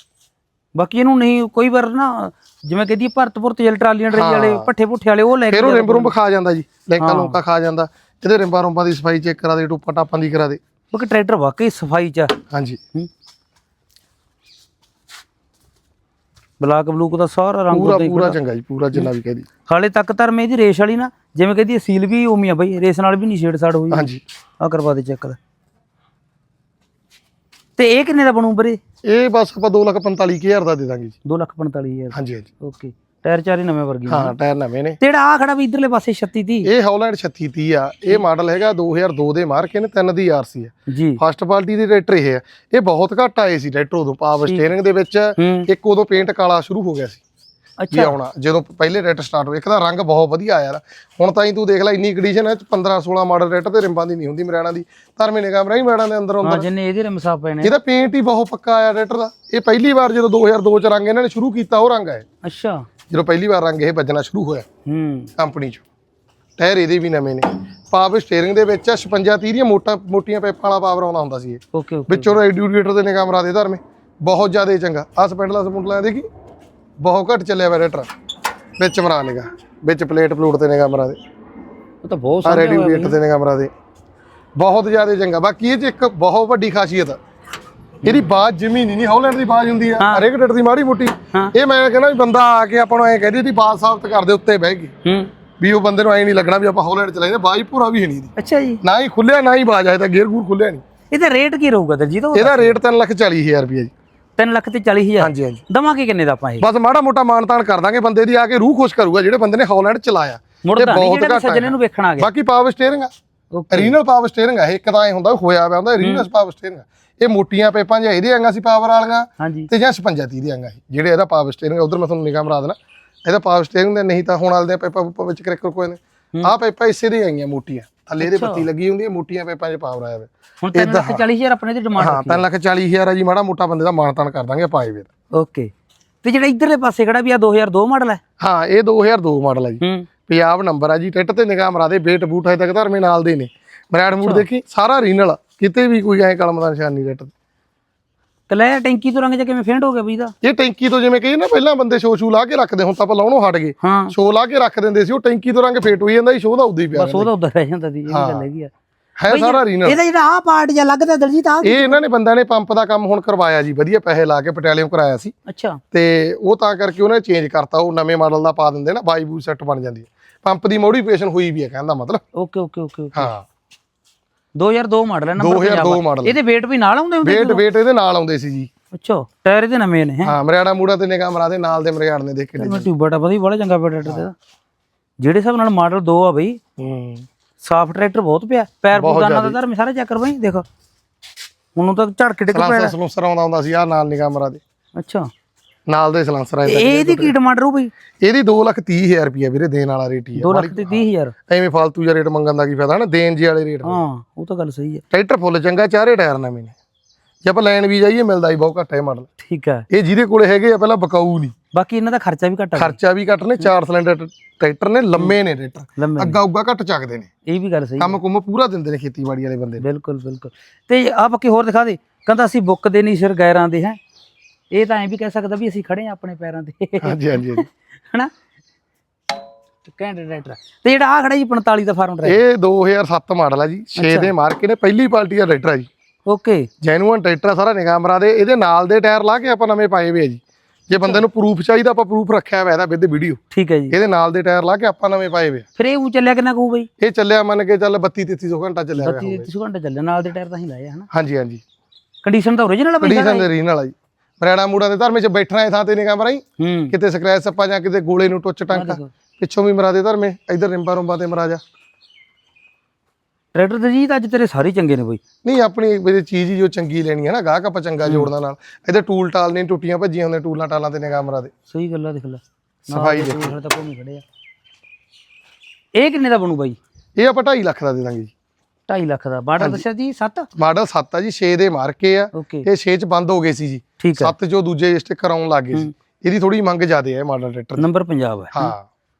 Speaker 1: ਬਾਕੀ ਇਹਨੂੰ ਨਹੀਂ ਕੋਈ ਵਾਰ ਨਾ ਜਿਵੇਂ ਕਹਦੀ ਭਰਤਪੁਰ ਤੇਲ ਟਰਾਲੀਆਂ ਟਰਾਲੀ ਵਾਲੇ ਪੱਠੇ ਪੁੱਠੇ ਵਾਲੇ ਉਹ ਲੈ ਕੇ
Speaker 2: ਫਿਰ ਉਹ ਰਿੰਬ ਰੁੰਬ ਖਾ ਜਾਂਦਾ ਜੀ ਲੈਂਕਾ ਲੂੰਕਾ ਖਾ ਜਾਂਦਾ। ਇਹਦੇ ਰਿੰਬਾਂ ਰੁੰਬਾਂ ਦੀ ਸਫ਼ਾਈ ਚੈੱਕ ਕਰਾ ਦੇ ਟੋਪਾ ਟਾਪਾਂ ਦੀ ਕਰਾ ਦੇ।
Speaker 1: ਬਾਕੀ ਟਰੈਕਟਰ ਵਾਕਈ ਸਫ਼ਾਈ ਚ।
Speaker 2: ਹਾਂਜੀ
Speaker 1: ਹੂੰ। ਬਲਾਕ ਬਲੂਕ ਦਾ ਸਾਰਾ ਰੰਗ
Speaker 2: ਪੂਰਾ
Speaker 1: ਉਦਾਂ ਹੀ
Speaker 2: ਪੂਰਾ
Speaker 1: ਖੜਾ।
Speaker 2: ਚੰਗਾ ਜੀ ਪੂਰਾ ਜਿੰਨਾ ਵੀ ਕਹਦੀ
Speaker 1: ਹਾਲੇ ਤੱਕ ਤਾਂ ਮੈਂ ਇਹਦੀ ਰੇਸ ਵਾਲੀ ਨਾ ਜਿਵੇਂ ਕਹਦੀ ਸੀਲ ਵੀ ਉਮੀ ਆ ਬਈ ਰੇਸ ਨਾਲ ਵੀ ਨਹੀਂ ਛੇੜ ਛਾੜ ਹੋਈ।
Speaker 2: ਹਾਂਜੀ।
Speaker 1: ਆ ਕਰਵਾ ਦੇ ਚੈੱਕ ਤੇ ਇਹ ਕਿੰਨੇ ਦਾ ਬਣੂ ਵੀਰੇ?
Speaker 2: ਇਹ ਬਸ ਆਪਾਂ 245000 ਦਾ ਦੇ ਦਾਂਗੇ ਜੀ।
Speaker 1: 245000
Speaker 2: ਹਾਂਜੀ ਹਾਂਜੀ।
Speaker 1: ਓਕੇ ਟਾਇਰ ਚਾਰੇ ਨਵੇਂ ਵਰਗੀ
Speaker 2: ਹਾਂ ਟਾਇਰ ਨਵੇਂ ਨੇ।
Speaker 1: ਤੇ ਜਿਹੜਾ ਆ ਖੜਾ ਵੀ ਇਧਰਲੇ ਪਾਸੇ 36 ਦੀ
Speaker 2: ਇਹ ਹੌਲੈਂਡ 3630 ਆ। ਇਹ ਮਾਡਲ ਹੈਗਾ 2002 ਦੇ ਮਾਰਕੇ ਨੇ ਤਿੰਨ ਦੀ ਆਰਸੀ ਆ।
Speaker 1: ਜੀ।
Speaker 2: ਫਸਟ ਪਾਰਟੀ ਦੇ ਟਰੈਕਟਰ ਇਹ ਆ। ਇਹ ਬਹੁਤ ਘੱਟ ਆਏ ਸੀ ਟਰੈਕਟਰ ਉਦੋਂ। ਪਾਵਰ ਸਟੀਅਰਿੰਗ ਦੇ ਵਿੱਚ
Speaker 1: ਹੂੰ।
Speaker 2: ਇੱਕ ਉਦੋਂ ਪੇਂਟ ਕਾਲਾ ਸ਼ੁਰੂ ਹੋ ਗਿਆ ਸੀ। ਵੀ
Speaker 1: ਅੱਛਾ।
Speaker 2: ਆਉਣਾ। ਜਦੋਂ ਪਹਿਲੇ ਰੈਟ ਸਟਾਰਟ ਹੋਏ ਇੱਕ ਤਾਂ ਰੰਗ ਬਹੁਤ ਵਧੀਆ ਯਾਰ ਹੁਣ ਤਾਂ ਹੀ ਤੂੰ ਦੇਖ ਲੈ ਇੰਨੀ ਕੰਡੀਸ਼ਨ ਹੈ 15 16 ਮਾਡਲ ਰੈਟ ਤੇ ਰਿੰਬਾਂ ਦੀ ਨਹੀਂ ਹੁੰਦੀ ਮਰੈਣਾ ਦੀ। ਧਰਮੇ ਨੇ ਕੈਮਰਾ ਹੀ ਮਰੈਣਾ ਦੇ ਅੰਦਰ
Speaker 1: ਹਾਂ
Speaker 2: ਹੁੰਦਾ।
Speaker 1: ਜਿੰਨੇ ਇਹਦੇ ਰਿਮ ਸਾਫ਼ ਪਏ ਨੇ।
Speaker 2: ਇਹਦਾ ਪੇਂਟ ਹੀ ਬਹੁਤ ਪੱਕਾ ਆਇਆ ਰੈਟਰ ਦਾ। ਇਹ ਪਹਿਲੀ ਵਾਰ ਜਦੋਂ 2002 ਚ ਰੰਗ ਇਹਨਾਂ ਨੇ ਸ਼ੁਰੂ ਕੀਤਾ ਉਹ ਰੰਗ ਆਇਆ
Speaker 1: ਅੱਛਾ।
Speaker 2: ਜਦੋਂ ਪਹਿਲੀ ਵਾਰ ਰੰਗ ਇਹ ਵੱਜਣਾ ਸ਼ੁਰੂ ਹੋਇਆ
Speaker 1: ਹੂੰ।
Speaker 2: ਕੰਪਨੀ ਚ ਟਾਇਰ ਇਹਦੇ ਵੀ ਨਵੇਂ ਨੇ। ਪਾਵਰ ਸਟੀਅਰਿੰਗ ਦੇ ਵਿੱਚ 56 30 ਦੀਆਂ ਮੋਟਾ ਮੋਟੀਆਂ ਪੈਪਾਂ ਵਾਲਾ ਪਾਵਰ ਆਉਂਦਾ ਹੁੰਦਾ ਸੀ ਇਹ।
Speaker 1: Okay okay.
Speaker 2: ਵਿੱਚੋਂ ਰੈਡੀਏਟਰ ਦੇ ਨੇ ਕੈਮਰਾ ਦੇ ਧਰਮੇ। ਬਹੁਤ ਜ਼ਿਆਦਾ ਚੰਗਾ। ਆ ਸਪੈਂਡਲਾ ਸਪੁੰਡਲਾ ਦੇਖੀ? ਬਹੁਤ ਘੱਟ ਚੱਲਿਆ ਵਾ ਰੈਟਰ ਵਿੱਚ ਮਰਾ ਨਿਗਾ ਵਿੱਚ ਪਲੇਟ ਪਲੂਟ ਤੇ ਨੇ ਕੈਮਰਾ ਦੇ।
Speaker 1: ਉਹ ਤਾਂ ਬਹੁਤ ਸਾਰੇ
Speaker 2: ਰੈਡੀਏਟਰ ਤੇ ਨੇ ਕੈਮਰਾ ਦੇ। ਬਹੁਤ ਜ਼ਿਆਦਾ ਚੰਗਾ। ਬਾਕੀ ਇਹ ਚ ਇੱਕ ਬਹੁਤ ਵੱਡੀ ਖਾਸੀਅਤ ਆ। ਇਹਦੀ ਬਾਜ ਜ਼ਮੀਨੀ ਨਹੀਂ ਹੌਲੈਂਡ ਦੀ ਬਾਜ ਹੁੰਦੀ ਆ ਹਰੇਕ ਟਰੈਕਟਰ ਦੀ ਮਾੜੀ ਮੋਟੀ। ਇਹ ਮੈਂ ਕਹਿੰਦਾ ਵੀ ਬੰਦਾ ਆ ਕੇ ਆਪਾਂ ਨੂੰ ਐ ਕਹਦੇ ਦੀ ਬਾਜ ਸਾਬਤ ਕਰਦੇ ਉੱਤੇ ਬਹਿ
Speaker 1: ਹੂੰ।
Speaker 2: ਵੀ ਉਹ ਬੰਦੇ ਨੂੰ ਐ ਨਹੀਂ ਲੱਗਣਾ ਵੀ ਆਪਾਂ ਹੌਲੈਂਡ ਚਲਾਈਦੇ ਬਾਜ ਪੂਰਾ ਵੀ ਹੈ ਨਹੀਂ ਦੀ
Speaker 1: ਅੱਛਾ ਜੀ।
Speaker 2: ਨਾ ਹੀ ਖੁੱਲਿਆ ਨਾ ਹੀ ਬਾਜ ਆਇਆ ਤਾਂ ਗੇਅਰ ਗੂਰ ਖੁੱਲਿਆ ਨਹੀਂ।
Speaker 1: ਇਹਦਾ ਰੇਟ ਕੀ ਰਹੂਗਾ ਦਰਜੀ ਤੋਂ
Speaker 2: ਇਹਦਾ ਰੇਟ 3 ਲੱਖ 40 ਹਜ਼ਾਰ ਰੁਪਏ ਜੀ।
Speaker 1: 3 ਲੱਖ ਤੇ 40000
Speaker 2: ਹਾਂਜੀ ਹਾਂਜੀ।
Speaker 1: ਦਵਾਂਗੇ ਕਿੰਨੇ ਦਾ ਆਪਾਂ ਇਹ?
Speaker 2: ਬਸ ਮਾੜਾ ਮੋਟਾ ਮਾਨਤਾਨ ਕਰ ਦਾਂਗੇ ਬੰਦੇ ਦੀ ਆ ਕੇ ਰੂਹ ਖੁਸ਼ ਕਰੂਗਾ ਜਿਹੜੇ ਬੰਦੇ ਨੇ ਹੌਲੈਂਡ ਚਲਾਇਆ।
Speaker 1: ਨਹੀਂ
Speaker 2: ਬਹੁਤ
Speaker 1: ਜਿਹੜਾ
Speaker 2: ਘੱਟ
Speaker 1: ਸੱਜਣੇ ਨੂੰ ਵੇਖਣ ਆ ਗਿਆ
Speaker 2: ਬਾਕੀ ਪਾਵਰ ਸਟੀਅਰਿੰਗ ਆ।
Speaker 1: ਓਕੇ।
Speaker 2: ਰੀਨਲ ਪਾਵਰ ਸਟੀਅਰਿੰਗ ਆ ਇਹ ਇੱਕ ਤਾਂ ਐ ਹੁੰਦਾ ਹੋਇਆ ਪਿਆ ਹੁੰਦਾ ਰੀਨਲ ਪਾਵਰ ਸਟੀਅਰਿੰਗ ਆ। ਇਹ ਮੋਟੀਆਂ ਪੇਪਾਂ ਜਾਂ ਇਹਦੇ ਆਂਗਾ ਸੀ ਪਾਵਰ ਵਾਲੀਆਂ ਤੇ ਜਾਂ 56 30 ਦੇ ਆਂਗਾ ਜਿਹੜੇ ਇਹਦਾ ਪਾਵਰ ਸਟੀਅਰਿੰਗ ਉਧਰ ਮੈਂ ਤੁਹਾਨੂੰ ਨਿਗਾਹ ਮਰਾ ਦੇਣਾ। ਇਹਦਾ ਪਾਵਰ ਸਟੀਅਰਿੰਗ ਦੇ ਨਹੀਂ ਤਾਂ ਹੁਣ ਵਾਲੇ ਦੇ ਪੇਪਾਂ ਪੂਪਾਂ ਵਿੱਚ ਕਰੈਕਰ ਕੋਈ ਨੇ ਆਹ ਪੇਪਾਂ ਇਸੇ ਦੀ ਆਈਆਂ ਮੋਟੀਆਂ। ਥੱਲੇ ਇਹਦੇ ਬੱਤੀ ਲੱਗੀ ਹੁੰਦੀ ਹੈ ਮੋਟੀਆਂ ਪੇਪਾਂ 'ਚ ਪਾਵਰ ਆਇਆ ਹੋਇਆ।
Speaker 1: ਹੁਣ 3 ਲੱਖ 40000 ਆਪਣੇ ਦੀ ਡਿਮਾਂਡ
Speaker 2: ਹਾਂ 3 ਲੱਖ 40 ਹਜ਼ਾਰ ਆ ਜੀ ਮਾੜਾ ਮੋਟਾ ਬੰਦੇ ਦਾ ਮਾਨਤਾਨ ਕਰ ਦਾਂਗੇ ਪਾਏ ਵੇ
Speaker 1: ਓਕੇ ਤੇ ਜਿਹੜਾ ਇਧਰਲੇ ਪਾਸੇ ਖੜਾ ਵੀ ਆ 2002 ਮਾਡਲ ਹੈ?
Speaker 2: ਹਾਂ ਇਹ 2002 ਮਾਡਲ ਆ ਜੀ।
Speaker 1: ਹੂੰ।
Speaker 2: ਪੰਜਾਬ ਨੰਬਰ ਆ ਜੀ ਟਿੱਟ ਤੇ ਨਿਗਾਹ ਮਰਾ ਦੇ ਬੇਟ ਬੂਟ ਹਜੇ ਤੱਕ ਧਰਮੇ ਨਾਲ ਦੇ ਨੇ। ਮਰੈਡ ਮੂਡ ਦੇਖੀ ਸਾਰਾ ਰੀਨਲ ਕਿਤੇ ਵੀ ਕੋਈ ਐ ਕਲਮ ਦਾ ਨਿਸ਼ਾਨ ਨਹੀਂ ਤੇ
Speaker 1: ਕਲੈ ਟੈਂਕੀ ਤੋਂ ਰੰਗ ਜਾ ਕਿਵੇਂ ਫੇਂਟ ਹੋ ਗਿਆ ਬਈ ਦਾ
Speaker 2: ਇਹ ਟੈਂਕੀ ਤੋਂ ਜਿਵੇਂ ਕਹੀ ਨਾ ਪਹਿਲਾਂ ਬੰਦੇ ਸ਼ੋ ਸ਼ੂ ਲਾ ਕੇ ਰੱਖਦੇ ਹੁਣ ਤਾਂ ਆਪਾਂ ਲਾਉਣੋਂ ਹਟ ਗਏ।
Speaker 1: ਹਾਂ।
Speaker 2: ਸ਼ੋ ਲਾ ਕੇ ਰੱਖ ਦਿੰਦੇ ਸੀ ਉਹ ਟੈਂਕੀ ਤੋਂ ਰੰਗ ਫੇਟ ਹੋਈ ਜਾਂਦਾ ਸੀ ਸ਼ੋ ਦਾ ਉਦਾਂ ਹੀ ਪਿਆ
Speaker 1: ਬਸ ਉਹਦਾ ਉਧਰ ਰਹਿ ਜਾਂਦਾ ਸੀ ਇਹ ਗੱਲ ਹੈਗੀ ਆ।
Speaker 2: ਹੈ ਸਾਰਾ ਰੀਨਲ।
Speaker 1: ਇਹਦਾ ਜਿਹੜਾ ਆ ਪਾਰਟ ਜਾਂ ਲੱਗਦਾ ਦਲਜੀਤ ਆ
Speaker 2: ਇਹ ਇਹਨਾਂ ਨੇ ਬੰਦਾ ਨੇ ਪੰਪ ਦਾ ਕੰਮ ਹੁਣ ਕਰਵਾਇਆ ਜੀ ਵਧੀਆ ਪੈਸੇ ਲਾ ਕੇ ਪਟਿਆਲਿਓਂ ਕਰਾਇਆ ਸੀ।
Speaker 1: ਅੱਛਾ।
Speaker 2: ਤੇ ਉਹ ਤਾਂ ਕਰਕੇ ਉਹਨੇ ਚੇਂਜ ਕਰਤਾ ਉਹ ਨਵੇਂ ਮਾਡਲ ਦਾ ਪਾ ਦਿੰਦੇ ਨਾ ਬਾਈ ਬੂ ਸੈੱਟ ਬਣ ਜਾਂਦੀ ਹੈ। ਪੰਪ ਦੀ ਮੋਡੀਫਿਕੇਸ਼ਨ ਹੋਈ ਵੀ ਹੈ ਕਹਿੰਦਾ ਮਤਲਬ।
Speaker 1: Okay okay okay.
Speaker 2: ਹਾਂ।
Speaker 1: 2002 ਮਾਡਲ ਹੈ ਨੰਬਰ
Speaker 2: 2002 ਮਾਡਲ।
Speaker 1: ਇਹਦੇ weight ਵੀ ਨਾਲ ਆਉਂਦੇ ਹੁੰਦੇ
Speaker 2: ਵੇਟ ਵੇਟ ਇਹਦੇ ਨਾਲ ਆਉਂਦੇ ਸੀ ਜੀ।
Speaker 1: ਅੱਛਾ ਟਾਇਰ ਇਹਦੇ ਨਵੇਂ ਨੇ ਹੈ?
Speaker 2: ਮਰਿਆੜਾ ਮੂੜਾ ਤੇ ਨਿਗਾਹ ਮਰਾ ਦੇ ਨਾਲ ਦੇ ਮਰਿਆੜ ਨੇ ਦੇਖ ਕੇ
Speaker 1: ਮੈਂ ਟਿਊਬਾ ਟਾ ਵਧੀਆ ਬੜਾ ਚੰਗਾ ਪਿਆ ਟਰੈਕਟਰ ਦਾ ਜਿਹੜੇ ਹਿਸਾਬ ਨਾਲ ਮਾਡਲ 2 ਆ ਬਈ
Speaker 2: ਹੂੰ
Speaker 1: ਸਾਫ਼ ਟਰੈਕਟਰ ਬਹੁਤ ਪਿਆ ਪੈਰ ਪੂਦਾਨਾ ਦਾ ਧਰਮ ਸਾਰਾ ਚੈੱਕ ਕਰਵਾਈ ਦੇਖੋ। ਹੁਣ ਤਾਂ ਝੜ ਕੇ ਡਿੱਗ ਪਿਆ
Speaker 2: ਸਲਾਂਸਰ ਸਲੂਸਰ ਆਉਂਦਾ ਹੁੰਦਾ ਸੀ ਆ ਨਾਲ ਨਿਗਾਹ ਮਰਾ ਦੇ।
Speaker 1: ਅੱਛਾ।
Speaker 2: ਨਾਲ ਦੇ ਸਲਾਂਸਰ ਆ
Speaker 1: ਤੇ ਇਹਦੀ ਕੀ ਡਿਮਾਂਡ ਰੂ ਬਈ
Speaker 2: ਇਹਦੀ 230000 ਰੁਪਏ ਵੀਰੇ ਦੇਣ ਵਾਲਾ ਰੇਟ ਹੀ
Speaker 1: 2
Speaker 2: ਹੈ
Speaker 1: ਲੱਖ ਤੇ 30000
Speaker 2: ਐਵੇਂ ਫालतू ਜਿਹਾ ਰੇਟ ਮੰਗਣ ਦਾ ਕੀ ਫਾਇਦਾ ਨਾ? ਦੇਣ ਜੀ ਵਾਲੇ ਰੇਟ
Speaker 1: ਹਾਂ ਉਹ ਤਾਂ ਗੱਲ ਸਹੀ ਹੈ।
Speaker 2: ਟਰੈਕਟਰ ਫੁੱਲ ਚੰਗਾ ਚਾਰੇ ਟਾਇਰ ਨਵੇਂ ਨੇ। ਜੇ ਆਪਾਂ ਲੈਣ ਵੀ ਜਾਈਏ ਮਿਲਦਾ ਹੀ ਬਹੁਤ ਘੱਟ ਹੈ ਮਾਡਲ।
Speaker 1: ਠੀਕ ਹੈ।
Speaker 2: ਇਹ ਜਿਹਦੇ ਕੋਲੇ ਹੈਗੇ ਆ ਪਹਿਲਾਂ ਬਕਾਊ ਨਹੀਂ।
Speaker 1: ਬਾਕੀ ਇਹਨਾਂ ਦਾ ਖਰਚਾ ਵੀ ਘੱਟ ਆ।
Speaker 2: ਖਰਚਾ ਵੀ ਘੱਟ ਨੇ 4 ਸਿਲੰਡਰ ਟਰੈਕਟਰ ਨੇ ਲੰਮੇ ਨੇ ਟਰੈਕਟਰ ਅੱਗਾ ਉੱਗਾ ਘੱਟ ਚੱਕਦੇ ਨੇ।
Speaker 1: ਇਹ ਵੀ ਗੱਲ ਸਹੀ
Speaker 2: ਕੰਮ ਕੁੰਮ ਪੂਰਾ ਦਿੰਦੇ ਨੇ ਖੇਤੀਬਾੜੀ ਵਾਲੇ ਬੰਦੇ।
Speaker 1: ਬਿਲਕੁਲ ਬਿਲਕੁਲ। ਤੇ ਆ ਬਾਕੀ ਹੋਰ ਦਿਖਾ ਦੇ। ਕਹਿੰਦਾ ਅਸੀਂ ਬੁੱਕ ਦੇ ਨਹੀਂ ਸਿਰ ਗੈਰਾਂ ਦੇ ਹੈ। ਇਹ ਤਾਂ ਐਂ ਵੀ ਕਹਿ ਸਕਦਾ ਵੀ ਅਸੀਂ ਖੜੇ ਆ ਆਪਣੇ ਪੈਰਾਂ ਤੇ।
Speaker 2: ਹਾਂਜੀ ਹਾਂਜੀ।
Speaker 1: ਹਨਾ? ਕੈਂਡੀਡੇਟ ਤੇ ਜਿਹੜਾ ਆ ਖੜਾ ਜੀ 45 ਦਾ ਫਾਰਮ ਟਰੈਕ
Speaker 2: ਇਹ 2007 ਮਾਡਲ ਆ ਜੀ। 6 ਦੇ ਮਾਰਕੇ ਨੇ ਪਹਿਲੀ ਪਾਰਟੀ ਦਾ ਟਰੈਕਟਰ ਆ ਜੀ।
Speaker 1: ਓਕੇ।
Speaker 2: ਜੈਨੂਅਨ ਟਰੈਕਟਰ ਆ ਸਾਰਾ ਨਿਗਾਹ ਮਰਾ ਦੇ। ਇਹਦੇ ਨਾਲ ਦੇ ਟਾਇਰ ਲਾ ਕੇ ਆਪਾਂ ਨਵੇਂ ਪਾਏ ਹੋਏ ਆ ਜੀ। ਜੇ ਬੰਦੇ ਨੂੰ ਪ੍ਰੂਫ ਚਾਹੀਦਾ ਆਪਾਂ ਪ੍ਰੂਫ ਰੱਖਿਆ ਹੋਇਆ ਇਹਦਾ ਵਿਦ ਵੀਡੀਓ
Speaker 1: ਠੀਕ ਹੈ ਜੀ।
Speaker 2: ਇਹਦੇ ਨਾਲ ਦੇ ਟਾਇਰ ਲਾ ਕੇ ਆਪਾਂ ਨਵੇਂ ਪਾਏ ਆ।
Speaker 1: ਫਿਰ ਇਹ ਉਹ ਚੱਲਿਆ ਕਿੰਨਾ ਕਹੂ ਬਈ?
Speaker 2: ਇਹ ਚੱਲਿਆ ਮੰਨ ਕੇ ਚੱਲ 32 3300 ਘੰਟਾ ਚੱਲਿਆ ਹੋਇਆ
Speaker 1: 32 33 ਘੰਟੇ ਚੱਲਿਆ। ਨਾਲ ਦੇ ਟਾਇਰ ਤਾਂ ਹੀ ਲਾਏ ਆ, ਹਨਾ?
Speaker 2: ਹਾਂਜੀ ਹਾਂਜੀ।
Speaker 1: ਕੰਡੀਸ਼ਨ ਤਾਂ ਓਰੀਜਨਲ ਆ ਬਈ
Speaker 2: ਕੰਡੀਸ਼ਨ ਰੀਨ ਵਾਲਾ ਜੀ। ਮਰੈਣਾ ਮੂੜਾ ਦੇ ਧਰਮੇ ਚ ਬੈਠਣਾ ਇਹ ਥਾਂ ਤੇ ਨਿਗਾਹ ਮਰਾਈ।
Speaker 1: ਹੂੰ।
Speaker 2: ਕਿਤੇ ਸਕ੍ਰੈਚ ਸੱਪਾ ਜਾਂ ਕਿਤੇ ਗੋਲੇ ਨੂੰ ਟੁੱਚ ਟੰਕਾ। ਪਿੱਛੋਂ ਵੀ ਮਰਾ ਦੇ ਧਰਮੇ ਇਧਰ ਰਿੰਬਾ ਰੁੰਬਾ ਤੇ ਮਰਾ ਜਾ।
Speaker 1: ਟਰੈਕਟਰ ਤੇ ਜੀ ਤਾਂ ਅੱਜ ਤੇਰੇ ਸਾਰੇ ਚੰਗੇ ਨੇ ਬਈ।
Speaker 2: ਨਹੀਂ ਆਪਣੀ ਵੀ ਚੀਜ਼ ਹੀ ਜੋ ਚੰਗੀ ਲੈਣੀ ਹੈ ਨਾ ਗਾਹਕ ਆਪਾਂ ਚੰਗਾ ਜੋੜਨਾ ਨਾਲ। ਇਹਦੇ ਟੂਲ ਟਾਲ ਨਹੀਂ ਟੁੱਟੀਆਂ ਭੱਜੀਆਂ ਹੁੰਦੀਆਂ ਟੂਲਾਂ ਟਾਲਾਂ ਤੇ ਨਿਗਾਹ ਮਰਾ ਦੇ।
Speaker 1: ਸਹੀ ਗੱਲ ਦੇਖ ਲੈ।
Speaker 2: ਸਫ਼ਾਈ
Speaker 1: ਦੇ ਤਾਂ ਕੋਈ ਨਹੀਂ ਖੜੇ ਆ। ਇਹ ਕਿੰਨੇ ਦਾ ਬਣੂ ਬਾਈ?
Speaker 2: ਇਹ ਆਪਾਂ 2.5 ਲੱਖ ਦਾ ਦੇ ਦਾਂਗੇ ਜੀ।
Speaker 1: 2.5 ਲੱਖ ਦਾ। ਬਾਰਡਰ ਦੱਸਿਆ ਜੀ 7
Speaker 2: ਮਾਡਲ 7 ਆ ਜੀ 6 ਦੇ ਮਾਰਕੇ ਆ।
Speaker 1: ਓਕੇ।
Speaker 2: ਇਹ 6 ਚ ਬੰਦ ਹੋ ਗਏ ਸੀ ਜੀ।
Speaker 1: ਹੈ
Speaker 2: 7 ਚੋਂ ਦੂਜੇ ਸਟicker ਆਉਣ ਲੱਗ ਗਏ ਸੀ। ਇਹਦੀ ਥੋੜੀ ਮੰਗ ਜ਼ਿਆਦੇ ਹੈ ਮਾਡਲ ਟਰੈਕਟਰ
Speaker 1: ਨੰਬਰ ਪੰਜਾਬ ਹੈ
Speaker 2: ਹਾਂ।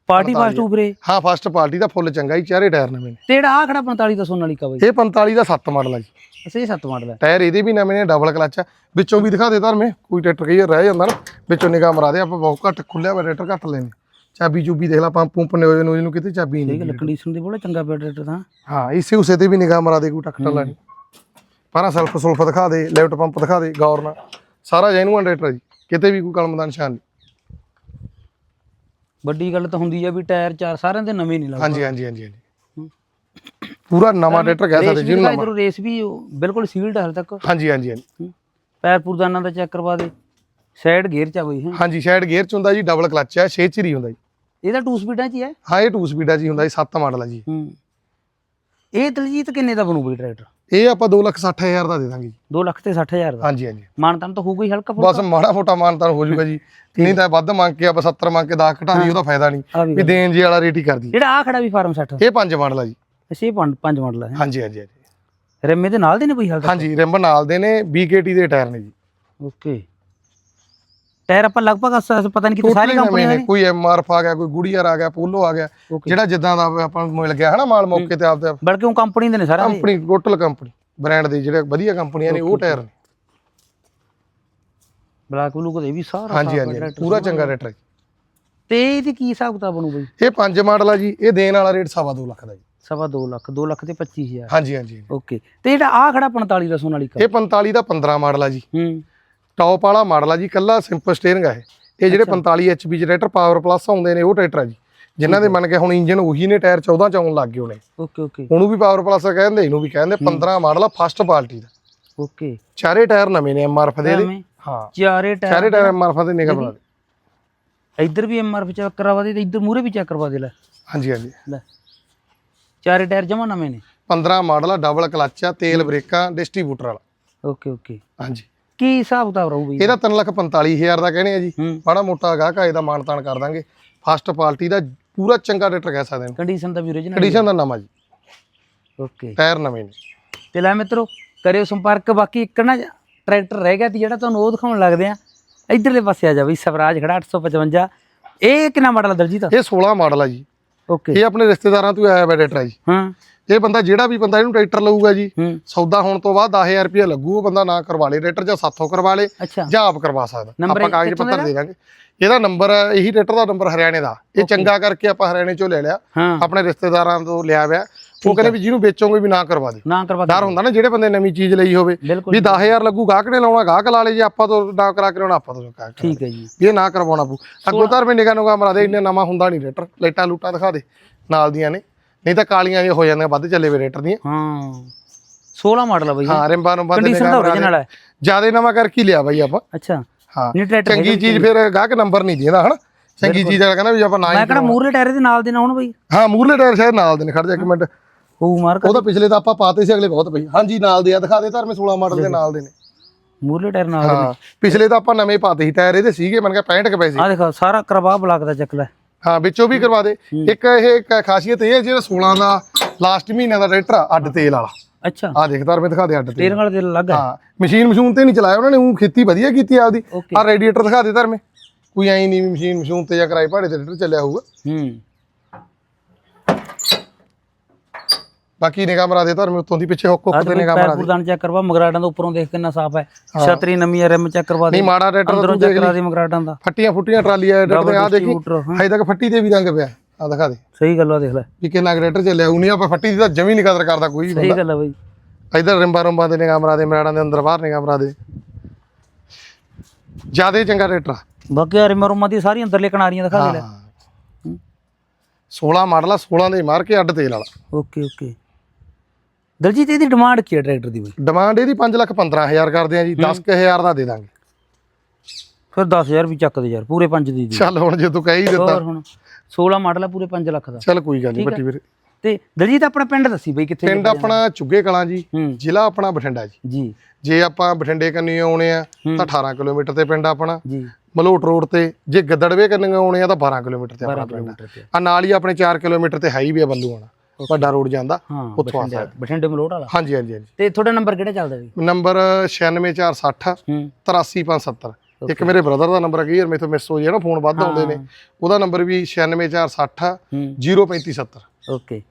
Speaker 1: ਪਾਰਟੀ ਫਾਸਟ ਉਪਰੇ
Speaker 2: ਹਾਂ ਫਸਟ ਪਾਰਟੀ ਦਾ ਫੁੱਲ ਚੰਗਾ ਜੀ ਚਾਰੇ ਟਾਇਰ ਨਵੇਂ ਨੇ।
Speaker 1: ਤੇ ਜਿਹੜਾ ਆ ਖੜਾ 45 ਦਾ ਸੋਨਾਲੀਕਾ ਬਾਈ?
Speaker 2: ਇਹ 45 ਦਾ 7 ਮਾਡਲ ਆ ਜੀ।
Speaker 1: ਅਸੀਂ 7 ਮਾਡਲ ਹੈ
Speaker 2: ਟਾਇਰ ਇਹਦੇ ਵੀ ਨਵੇਂ ਨੇ ਡਬਲ ਕਲਚ ਆ। ਵਿੱਚੋਂ ਵੀ ਦਿਖਾ ਦੇ ਧਰਮੇ ਕੋਈ ਟਰੈਕਟਰ ਕਈ ਰਹਿ ਜਾਂਦਾ ਨਾ। ਵਿੱਚੋਂ ਨਿਗਾਹ ਮਰਾ ਦੇ ਆਪਾਂ ਬਹੁਤ ਘੱਟ ਖੁੱਲਿਆ ਵਾ ਟਰੈਕਟਰ ਘੱਟ ਲੈਨੇ ਚਾਬੀ ਚੂਬੀ ਦੇਖ ਲਾ ਪੰਪ ਪੰਪ ਨੇ ਹੋਏ ਨੂੰ ਕਿਤੇ ਚਾਬੀ ਨਹੀਂ
Speaker 1: ਠੀਕ ਹੈ ਕੰਡੀਸ਼ਨ ਦੇ ਬੜਾ ਚੰਗਾ ਪਿਆ ਟਰੈਕਟਰ ਤਾਂ।
Speaker 2: ਹਾਂ ਇਸੇ ਉਸੇ ਤੇ ਵੀ ਨਿਗਾਹ ਮਰਾ ਦੇ ਕੋਈ ਟੱਕਟਾ ਲੈਣੀ ਪਾਰਾ ਸੈਲਫ ਸੁਲਫ ਦਿਖਾ ਦੇ ਲੈਫਟ ਪੰਪ ਦਿਖਾ ਦੇ ਗੌਰ ਨਾਲ। ਸਾਰਾ ਜੈਨੂਅਨ ਟਰੈਕਟਰ ਜੀ ਕਿਤੇ ਵੀ ਕੋਈ ਕਲਮ ਦਾ ਨਿਸ਼ਾਨ ਨਹੀਂ।
Speaker 1: ਵੱਡੀ ਗੱਲ ਤਾਂ ਹੁੰਦੀ ਆ ਵੀ ਟਾਇਰ ਚਾਰ ਸਾਰਿਆਂ ਦੇ ਨਵੇਂ ਨਹੀਂ ਲੱਗਦੇ।
Speaker 2: ਹਾਂਜੀ ਹਾਂਜੀ ਹਾਂਜੀ ਹਾਂਜੀ। ਪੂਰਾ ਨਵਾਂ ਟਰੈਕਟਰ ਕਹਿ ਸਕਦੇ ਜਿਹਨੂੰ ਨਵਾਂ।
Speaker 1: ਰੇਸ ਵੀ ਬਿਲਕੁਲ ਸੀਲਡ ਹੈ ਹਾਲੇ ਤੱਕ।
Speaker 2: ਹਾਂਜੀ ਹਾਂਜੀ ਹਾਂਜੀ।
Speaker 1: ਪੈਰ ਪੂਰਦਾਨਾ ਦਾ ਚੈੱਕ ਕਰਵਾ ਦੇ। ਸਾਈਡ ਗੇਅਰ ਚ ਆ ਬਈ ਹੈ?
Speaker 2: ਹਾਂਜੀ ਸ਼ਾਇਦ ਗੇਅਰ ਚ ਹੁੰਦਾ ਜੀ ਡਬਲ ਕਲਚ ਆ 6 ਚਰੀ ਹੁੰਦਾ ਜੀ।
Speaker 1: ਇਹਦਾ 2 ਸਪੀਡਾਂ ਚ ਹੀ ਹੈ
Speaker 2: ਹਾਂ ਇਹ 2 ਸਪੀਡਾ ਜੀ ਹੁੰਦਾ ਜੀ 7 ਮਾਡਲ ਆ ਜੀ।
Speaker 1: ਹੂੰ। ਇਹ ਦਲਜੀਤ ਕਿੰਨੇ ਦਾ ਬਣੂ ਬਈ ਟਰੈਕਟਰ?
Speaker 2: ਇਹ ਆਪਾਂ 260000 ਦਾ ਦੇ ਦਾਂਗੇ ਜੀ।
Speaker 1: 2 ਲੱਖ ਤੇ 60000 ਦਾ?
Speaker 2: ਹਾਂਜੀ ਹਾਂਜੀ।
Speaker 1: ਮਾਨਤਾਨ ਤਾਂ ਹੋਊਗਾ ਹੀ ਹਲਕਾ
Speaker 2: ਬਸ ਮਾੜਾ ਮੋਟਾ ਮਾਨਤਾਨ ਹੋ ਜਾਊਗਾ ਜੀ। ਨਹੀਂ ਤਾਂ ਵੱਧ ਮੰਗ ਕੇ ਆਪਾਂ 70 ਮੰਗ ਕੇ 10 ਘਟਾ ਲਈ ਉਹਦਾ ਫਾਇਦਾ ਨਹੀਂ।
Speaker 1: ਆ ਵੀ
Speaker 2: ਦੇਣ ਜੀ ਵਾਲਾ ਰੇਟ ਹੀ ਕਰਦੀ
Speaker 1: ਜਿਹੜਾ ਆ ਖੜਾ ਵੀ ਫਾਰਮ 60
Speaker 2: ਇਹ ਪੰਜ ਮਾਡਲ ਆ ਜੀ।
Speaker 1: ਅਸੀਂ ਪੰਜ ਪੰਜ ਮਾਡਲ ਹੈ?
Speaker 2: ਹਾਂਜੀ ਹਾਂਜੀ ਹਾਂਜੀ।
Speaker 1: ਰਿਮ ਇਹਦੇ ਨਾਲ ਦੇ ਨੇ ਬਈ ਹਾਲ ਤੱਕ
Speaker 2: ਹਾਂਜੀ ਰਿੰਬ ਨਾਲ ਦੇ ਨੇ BKT ਦੇ ਟਾਇਰ ਨੇ ਜੀ।
Speaker 1: ਓਕੇ। ਟਾਇਰ ਆਪਾਂ ਲਗਭਗ ਅਸ- ਪਤਾ ਨਹੀਂ ਕਿਤੇ ਸਾਰੀ ਦੇ
Speaker 2: ਨੇ ਕੋਈ ਐਮਆਰਐਫ ਆ ਗਿਆ ਕੋਈ ਗੁੜੀਅਰ ਆ ਗਿਆ ਪੋਲੋ ਆ ਗਿਆ। ਜਿਹੜਾ ਜਿੱਦਾਂ ਦਾ ਆਪਾਂ ਨੂੰ ਮਿਲ ਗਿਆ ਹਨਾ ਮਾਲ ਮੌਕੇ ਤੇ ਆਪਦੇ
Speaker 1: ਬਲਕਿ ਉਹ ਕੰਪਨੀ ਦੇ ਨੇ ਸਾਰਾ
Speaker 2: ਕੰਪਨੀ ਟੋਟਲ ਕੰਪਨੀ ਬ੍ਰਾਂਡ ਦੇ ਜਿਹੜੇ ਵਧੀਆ ਕੰਪਨੀਆਂ ਨੇ ਉਹ ਟਾਇਰ ਨੇ।
Speaker 1: ਬਲੈਕ ਬਲੂ ਕਦੇ ਵੀ ਸਾਰਾ
Speaker 2: ਹਾਂਜੀ
Speaker 1: ਸਾਫ਼
Speaker 2: ਹਾਂਜੀ ਪੂਰਾ ਚੰਗਾ ਟਰੈਕਟਰ ਹੈ
Speaker 1: ਤੇ ਇਹਦੀ ਕੀ ਹਿਸਾਬ ਕਿਤਾਬ ਬਣੂ ਬਈ?
Speaker 2: ਇਹ ਪੰਜ ਮਾਡਲ ਆ ਜੀ ਇਹ ਦੇਣ ਵਾਲਾ ਰੇਟ ਸਵਾ ਦੋ ਲੱਖ ਦਾ ਜੀ।
Speaker 1: ਸਵਾ 2 ਲੱਖ 2 ਲੱਖ ਤੇ 25000
Speaker 2: ਹਾਂਜੀ ਹਾਂਜੀ
Speaker 1: ਓਕੇ ਤੇ ਜਿਹੜਾ ਆ ਖੜਾ 45 ਦਾ ਸੋਨਾਲੀਕਾ
Speaker 2: ਇਹ 45 ਦਾ 15 ਮਾਡਲ ਆ ਜੀ।
Speaker 1: ਹੂੰ।
Speaker 2: ਟੌਪ ਵਾਲਾ ਮਾਡਲ ਆ ਜੀ ਕੱਲਾ ਸਿੰਪਲ ਸਟੀਅਰਿੰਗ ਆ ਇਹ। ਇਹ ਜਿਹੜੇ 45 HP ਚ ਟਰੈਕਟਰ ਪਾਵਰ ਪਲੱਸ ਆਉਂਦੇ ਨੇ ਉਹ ਟਰੈਕਟਰ ਆ ਜੀ। ਜਿਨ੍ਹਾਂ ਦੇ ਮੰਨ ਕੇ ਹੁਣ ਇੰਜਨ ਉਹੀ ਨੇ ਟਾਇਰ 14 ਚ ਆਉਣ ਲੱਗ ਗਏ ਹੋਣੇ।
Speaker 1: ਓਕੇ ਓਕੇ
Speaker 2: ਉਹਨੂੰ ਵੀ ਪਾਵਰ ਪਲੱਸ ਕਹਿੰਦੇ ਇਹਨੂੰ ਵੀ ਕਹਿੰਦੇ 15 ਮਾਡਲ ਆ ਫਸਟ ਪਾਰਟੀ ਦਾ।
Speaker 1: ਓਕੇ
Speaker 2: ਚਾਰੇ ਟਾਇਰ ਨਵੇਂ ਨੇ ਐਮਆਰਐਫ ਦੇ ਹਾਂ।
Speaker 1: ਚਾਰੇ ਟਾਇਰ
Speaker 2: ਚਾਰੇ ਟਾਇਰ ਐਮਆਰਐਫ ਦੇ ਨਿਗਾਹ ਬਣਾ ਦੇ
Speaker 1: ਇੱਧਰ ਵੀ ਐਮਆਰਪੀ ਚੈੱਕ ਕਰਵਾ ਦੇ ਤੇ ਇੱਧਰ ਮੂਰੇ ਵੀ ਚੈੱਕ ਕਰਵਾ ਦੇ ਲੈ।
Speaker 2: ਹਾਂਜੀ ਹਾਂਜੀ।
Speaker 1: ਲੈ। ਚਾਰੇ ਟਾਇਰ ਜਮਾ ਨਵੇਂ ਨੇ।
Speaker 2: 15 ਮਾਡਲ ਆ ਡਬਲ ਕਲਚ ਆ ਤੇਲ ਬ੍ਰੇਕਾਂ ਡਿਸਟ੍ਰੀਬਿਊਟਰ ਵਾਲਾ।
Speaker 1: ਓਕੇ ਓਕੇ
Speaker 2: ਹਾਂਜੀ।
Speaker 1: ਕੀ ਹਿਸਾਬ ਕਿਤਾਬ ਰਹੂ ਬਈ
Speaker 2: ਇਹਦਾ 345000 ਦਾ ਕਹਿੰਦੇ ਆ ਜੀ। ਬੜਾ ਮੋਟਾ ਗਾਹਕ ਆ ਇਹਦਾ ਮਾਨਤਾਨ ਕਰ ਦਾਂਗੇ। ਫਸਟ ਪਾਰਟੀ ਦਾ ਪੂਰਾ ਚੰਗਾ ਟਰੈਕਟਰ ਕਹਿ ਸਕਦੇ ਹਾਂ
Speaker 1: ਕੰਡੀਸ਼ਨ ਤਾਂ ਵੀ original
Speaker 2: ਕੰਡੀਸ਼ਨ ਦਾ ਨਵਾਂ ਜੀ।
Speaker 1: ਓਕੇ
Speaker 2: ਟਾਇਰ ਨਵੇਂ ਨੇ।
Speaker 1: ਤੇ ਲੈ ਮਿੱਤਰੋ ਕਰਿਓ ਸੰਪਰਕ ਬਾਕੀ ਇੱਕ ਨਾ ਟਰੈਕਟਰ ਰਹਿ ਗਿਆ ਤੀ ਜਿਹੜਾ ਤੁਹਾਨੂੰ ਉਹ ਦਿਖਾਉਣ ਲੱਗਦੇ ਆ। ਇਧਰਲੇ ਪਾਸੇ ਆ ਜਾ ਬਈ ਸਵਰਾਜ ਖੜਾ 855 ਇਹ ਕਿੰਨਾ ਮਾਡਲ ਆ ਦਲਜੀਤ?
Speaker 2: ਇਹ 16 ਮਾਡਲ ਆ ਜੀ।
Speaker 1: ਓਕੇ
Speaker 2: ਇਹ ਆਪਣੇ ਰਿਸ਼ਤੇਦਾਰਾਂ ਤੋਂ ਆਇਆ ਜੀ।
Speaker 1: ਹਾਂ।
Speaker 2: ਇਹ ਬੰਦਾ ਜਿਹੜਾ ਵੀ ਬੰਦਾ ਇਹਨੂੰ ਟਰੈਕਟਰ ਲਊਗਾ ਜੀ ਸੌਦਾ ਹੋਣ ਤੋਂ ਬਾਅਦ 10000 ਰੁਪਏ ਲੱਗੂ ਉਹ ਬੰਦਾ ਨਾ ਕਰਵਾ ਲੇ ਟਰੈਕਟਰ ਜਾਂ ਸਾਥੋਂ ਕਰਵਾ ਲੇ ਜਾਂ ਆਪ ਕਰਵਾ ਸਕਦਾ। ਆਪਾਂ ਕਾਗਜ਼ ਪੱਤਰ ਦੇ ਦਾਂਗੇ। ਇਹਦਾ ਨੰਬਰ ਇਹੀ ਟਰੈਕਟਰ ਦਾ ਨੰਬਰ ਹਰਿਆਣੇ ਦਾ। ਇਹ ਚੰਗਾ ਕਰਕੇ ਆਪਾਂ ਹਰਿਆਣੇ ਚੋਂ ਲੈ ਲਿਆ। ਆਪਣੇ ਰਿਸ਼ਤੇਦਾਰਾਂ ਤੋਂ ਲਿਆ ਹੋਇਆ। ਉਹ ਕਹਿੰਦੇ ਵੀ ਜਿਹਨੂੰ ਵੇਚੋਗੇ ਵੀ ਨਾ ਕਰਵਾ ਦੇ।
Speaker 1: ਨਾ ਕਰਵਾ
Speaker 2: ਡਰ ਹੁੰਦਾ ਨਾ ਜਿਹੜੇ ਬੰਦੇ ਨਵੀਂ ਚੀਜ਼ ਲਈ ਹੋਵੇ। ਵੀ 10000 ਲੱਗੂ ਗਾਹਕ ਨੇ ਲਾਉਣਾ ਗਾਹਕ ਲਾ ਲੇ ਜੇ ਆਪਾਂ ਤੋਂ ਨਾ ਕਰਾ ਕੇ ਲਾਉਣਾ ਆਪਾਂ ਤੋਂ ਕਰਾ ਕੇ
Speaker 1: ਠੀਕ ਹੈ ਜੀ।
Speaker 2: ਇਹ ਨਾ ਕਰਵਾਉਣਾ ਪਊ। ਅੱਗੋਂ ਧਰ ਮੈਂ ਨਿਗਾਹ ਨੂੰ ਮਰਾ ਦੇ ਇੰਨੇ ਨਵਾਂ ਹੁੰਦਾ ਨਹੀਂ ਰੇਟਰ ਲਾਈਟਾਂ ਲੂਟਾਂ ਦਿਖਾ ਦੇ ਨਾਲ ਦੀਆਂ ਨੇ। ਨਹੀਂ ਤਾਂ ਕਾਲੀਆਂ ਜਿਹੀਆਂ ਹੋ ਜਾਂਦੀਆਂ ਵੱਧ ਚੱਲੇ ਵੇ ਰੇਟਰ ਦੀਆਂ।
Speaker 1: ਹਾਂ 16 ਮਾਡਲ ਆ ਬਈ
Speaker 2: ਹਾਂ ਰਿੰਬਾਂ ਨੂੰ ਬੰਦ
Speaker 1: ਕੰਡੀਸ਼ਨ ਦਾ original ਹੈ।
Speaker 2: ਜਿਆਦੇ ਨਵਾਂ ਕਰਕੇ ਲਿਆ ਬਾਈ ਆਪਾਂ।
Speaker 1: ਅੱਛਾ
Speaker 2: ਹਾਂ ਚੰਗੀ ਚੀਜ਼ ਫਿਰ ਗਾਹਕ ਨੰਬਰ ਨਹੀਂ ਦਿੰਦਾ ਹਨਾ? ਚੰਗੀ ਚੀਜ਼ ਵਾਲਾ ਕਹਿੰਦਾ ਵੀ ਆਪਾਂ ਨਾ
Speaker 1: ਮੈਂ
Speaker 2: ਹੀ
Speaker 1: ਕਿਹੜਾ ਮੂਰਲੇ ਟਾਇਰ ਦੇ ਨਾਲ ਦੇ ਨਾ ਹੁਣ ਬਈ।
Speaker 2: ਹਾਂ ਮੂਰਲੇ ਟਾਇਰ ਸ਼ਾਇਦ ਨਾਲ ਦੇ ਨੇ ਖੜ ਜਾ ਇੱਕ ਮਿੰਟ।
Speaker 1: ਉਹ ਮਾਰਕ
Speaker 2: ਉਹ ਤਾਂ ਪਿਛਲੇ ਤਾਂ ਆਪਾਂ ਪਾਤੇ ਸੀ ਅਗਲੇ ਬਹੁਤ ਪਈ ਹਾਂਜੀ ਨਾਲ ਦੇ ਆ ਦਿਖਾ ਦੇ ਧਰਮੇ 16 ਮਾਡਲ ਦੇ ਨਾਲ ਦੇ ਨੇ।
Speaker 1: ਮੂਰਲੇ ਟਾਇਰ ਨਾਲ
Speaker 2: ਪਿਛਲੇ ਤਾਂ ਆਪਾਂ ਨਵੇਂ ਪਾਤੇ ਸੀ ਟਾਇਰ ਇਹਦੇ ਸੀਗੇ ਮਨ ਕਿਹਾ 65 ਕੇ ਪੈਸੇ
Speaker 1: ਆ ਦੇਖੋ ਸਾਰਾ ਕਰਵਾ ਬਲਾਕ ਦਾ ਚੱਕ ਲੈ
Speaker 2: ਹਾਂ ਵਿੱਚੋਂ ਵੀ ਕਰਵਾ ਦੇ। ਇੱਕ ਇਹ ਇੱਕ ਖਾਸੀਅਤ ਇਹ ਹੈ ਜਿਹੜਾ 16 ਦਾ ਲਾਸਟ ਮਹੀਨੇ ਦਾ ਟਰੈਕਟਰ ਆ ਅੱਡ ਤੇਲ ਵਾਲਾ।
Speaker 1: ਅੱਛਾ।
Speaker 2: ਆ ਦੇਖ ਧਰਮੇ ਦਿਖਾ ਦੇ ਅੱਡ ਤੇਲ।
Speaker 1: ਵਾਲੇ ਦੇ ਲੱਗ ਹੈ।
Speaker 2: ਹਾਂ ਮਸ਼ੀਨ ਮਸ਼ੂਨ ਤੇ ਨਹੀਂ ਚਲਾਇਆ ਉਹਨਾਂ ਨੇ ਉਹ ਖੇਤੀ ਵਧੀਆ ਕੀਤੀ ਆਪਦੀ।
Speaker 1: ਓਕੇ
Speaker 2: ਆ ਰੇਡੀਏਟਰ ਦਿਖਾ ਦੇ ਧਰਮੇ। ਕੋਈ ਐਂ ਨਹੀਂ ਮਸ਼ੀਨ ਮਸ਼ੂਨ ਤੇ ਜਾਂ ਕਿਰਾਏ ਭਾੜੇ ਤੇ ਟਰੈਕਟਰ ਚੱਲਿਆ ਹੋਊਗਾ।
Speaker 1: ਹੂੰ।
Speaker 2: ਬਾਕੀ ਨਿਗਾਹ ਮਰਾ ਦੇ ਧਰਮੇ ਉੱਤੋਂ ਦੀ ਪਿੱਛੇ ਹੁੱਕ ਹੁੱਕ ਤੇ ਨਿਗਾਹ ਮਰਾ ਦੇ
Speaker 1: ਪੁਰਦਾਨ ਚੈੱਕ ਕਰਵਾ ਮਗਰਾਟਾਂ ਦਾ ਉੱਪਰੋਂ ਦੇਖ ਕਿੰਨਾ ਸਾਫ਼ ਹੈ। ਛਤਰੀ ਨਵੀਂ ਰਿਮ ਚੈੱਕ ਕਰਵਾ ਦੇ।
Speaker 2: ਨਹੀਂ ਮਾੜਾ ਟਰੈਕਟਰ
Speaker 1: ਅੰਦਰੋਂ
Speaker 2: ਤੂੰ
Speaker 1: ਚੈੱਕ ਕਰਾ ਦੇ ਮਗਰਾਟਾਂ ਦਾ।
Speaker 2: ਫੱਟੀਆਂ ਫੁੱਟੀਆਂ ਟਰਾਲੀ ਆ ਟਰੈਕਟਰ ਆ ਦੇਖੀ ਹਜੇ ਤੱਕ ਫੱਟੀ ਤੇ ਵੀ ਰੰਗ ਪਿਆ। ਆ ਦਿਖਾ ਦੇ।
Speaker 1: ਸਹੀ ਗੱਲ ਆ ਦੇਖ ਲੈ।
Speaker 2: ਵੀ ਕਿੰਨਾ ਟਰੈਕਟਰ ਚੱਲਿਆ ਉਹ ਨਹੀਂ ਆਪਾਂ ਫੱਟੀ ਦੀ ਤਾਂ ਜਮੀ ਨਹੀਂ ਕਦਰ ਕਰਦਾ ਕੋਈ ਵੀ
Speaker 1: ਸਹੀ ਗੱਲ ਆ ਬਈ।
Speaker 2: ਇਧਰ ਰਿੰਬਾ ਰੰਬਾ ਦੇ ਨਿਗਾਹ ਮਰਾ ਦੇ ਮਰਾੜਾਂ ਦੇ ਅੰਦਰ ਬਾਹਰ ਨਿਗਾਹ ਮਰਾ ਦੇ। ਜ਼ਿਆਦਾ ਚੰਗਾ ਟਰੈਕਟਰ ਆ।
Speaker 1: ਬਾਕੀ ਆ ਰੁਮਾਂ ਦੀ ਸਾਰੀ ਅੰਦਰਲੇ ਕਨਾਰੀਆਂ ਦਿਖਾ ਦੇ ਲੈ।
Speaker 2: ਹਾਂ। 16 ਮਾਡਲ ਆ 16 ਦੇ ਮਾਰ ਕੇ ਅੱਡ ਤੇਲ ਵਾਲਾ।
Speaker 1: Okay okay. ਦਲਜੀਤ ਇਹਦੀ ਡਿਮਾਂਡ ਕੀ ਹੈ ਟਰੈਕਟਰ ਦੀ ਬਈ?
Speaker 2: ਡਿਮਾਂਡ ਇਹਦੀ 5 ਲੱਖ 15000 ਕਰਦੇ ਆ ਜੀ 10000 ਦਾ ਦੇ ਦਾਂਗੇ।
Speaker 1: ਫਿਰ 10000 ਵੀ ਚੱਕ ਦੇ ਯਾਰ ਪੂਰੇ 5 ਦੀ ਦੀ।
Speaker 2: ਚੱਲ ਹੁਣ ਜੇ ਤੂੰ ਕਹਿ ਹੀ ਦਿੱਤਾ।
Speaker 1: ਹੋਰ ਹੁਣ 16 ਮਾਡਲ ਆ ਪੂਰੇ 5 ਲੱਖ ਦਾ।
Speaker 2: ਚੱਲ ਕੋਈ ਗੱਲ ਨਹੀਂ ਬੱਟੀ ਵੀਰ।
Speaker 1: ਤੇ ਦਲਜੀਤ ਆਪਣਾ ਪਿੰਡ ਦੱਸੀ ਬਈ ਕਿੱਥੇ
Speaker 2: ਪਿੰਡ ਆਪਣਾ ਚੁੱਗੇ ਕਲਾਂ ਜੀ ਜ਼ਿਲ੍ਹਾ ਆਪਣਾ ਬਠਿੰਡਾ ਜੀ।
Speaker 1: ਜੀ।
Speaker 2: ਜੇ ਆਪਾਂ ਬਠਿੰਡੇ ਕੰਨੀ ਆਉਣੇ ਆ ਤਾਂ 18 ਕਿਲੋਮੀਟਰ ਤੇ ਪਿੰਡ ਆਪਣਾ।
Speaker 1: ਜੀ।
Speaker 2: ਮਲੋਟ ਰੋਡ ਤੇ ਜੇ ਗਿੱਦੜਵੇ ਕੰਨੀ ਆਉਣੇ ਆ ਤਾਂ 12 ਕਿਲੋਮੀਟਰ ਤੇ
Speaker 1: 12
Speaker 2: ਆਪਣਾ ਪਿੰਡ ਆ। ਨਾਲ ਹੀ ਆਪਣੇ 4 ਕਿਲੋਮੀਟਰ ਤੇ ਹਾਈਵੇ ਬੱਲੂ ਆਣਾ ਵੱਡਾ ਰੋਡ ਜਾਂਦਾ
Speaker 1: ਹਾਂ
Speaker 2: ਉੱਥੋਂ ਆ
Speaker 1: ਬਠਿੰਡੇ ਬਠਿੰਡੇ ਮਲੋਟ ਵਾਲਾ?
Speaker 2: ਹਾਂਜੀ ਹਾਂਜੀ ਹਾਂਜੀ।
Speaker 1: ਤੇ ਤੁਹਾਡਾ ਨੰਬਰ ਕਿਹੜਾ ਚੱਲਦਾ ਬਈ
Speaker 2: ਨੰਬਰ 96460
Speaker 1: ਹੂੰ।
Speaker 2: 83570 ਇੱਕ ਮੇਰੇ ਬ੍ਰਦਰ ਦਾ ਨੰਬਰ ਹੈ ਕਿ ਯਾਰ ਮੇਥੋਂ ਮਿਸ ਹੋ ਜਾਣਾ ਫੋਨ ਵੱਧ ਆਉਂਦੇ ਨੇ। ਉਹਦਾ ਨੰਬਰ ਵੀ 96460
Speaker 1: ਹੂੰ।
Speaker 2: 03570
Speaker 1: ਓਕੇ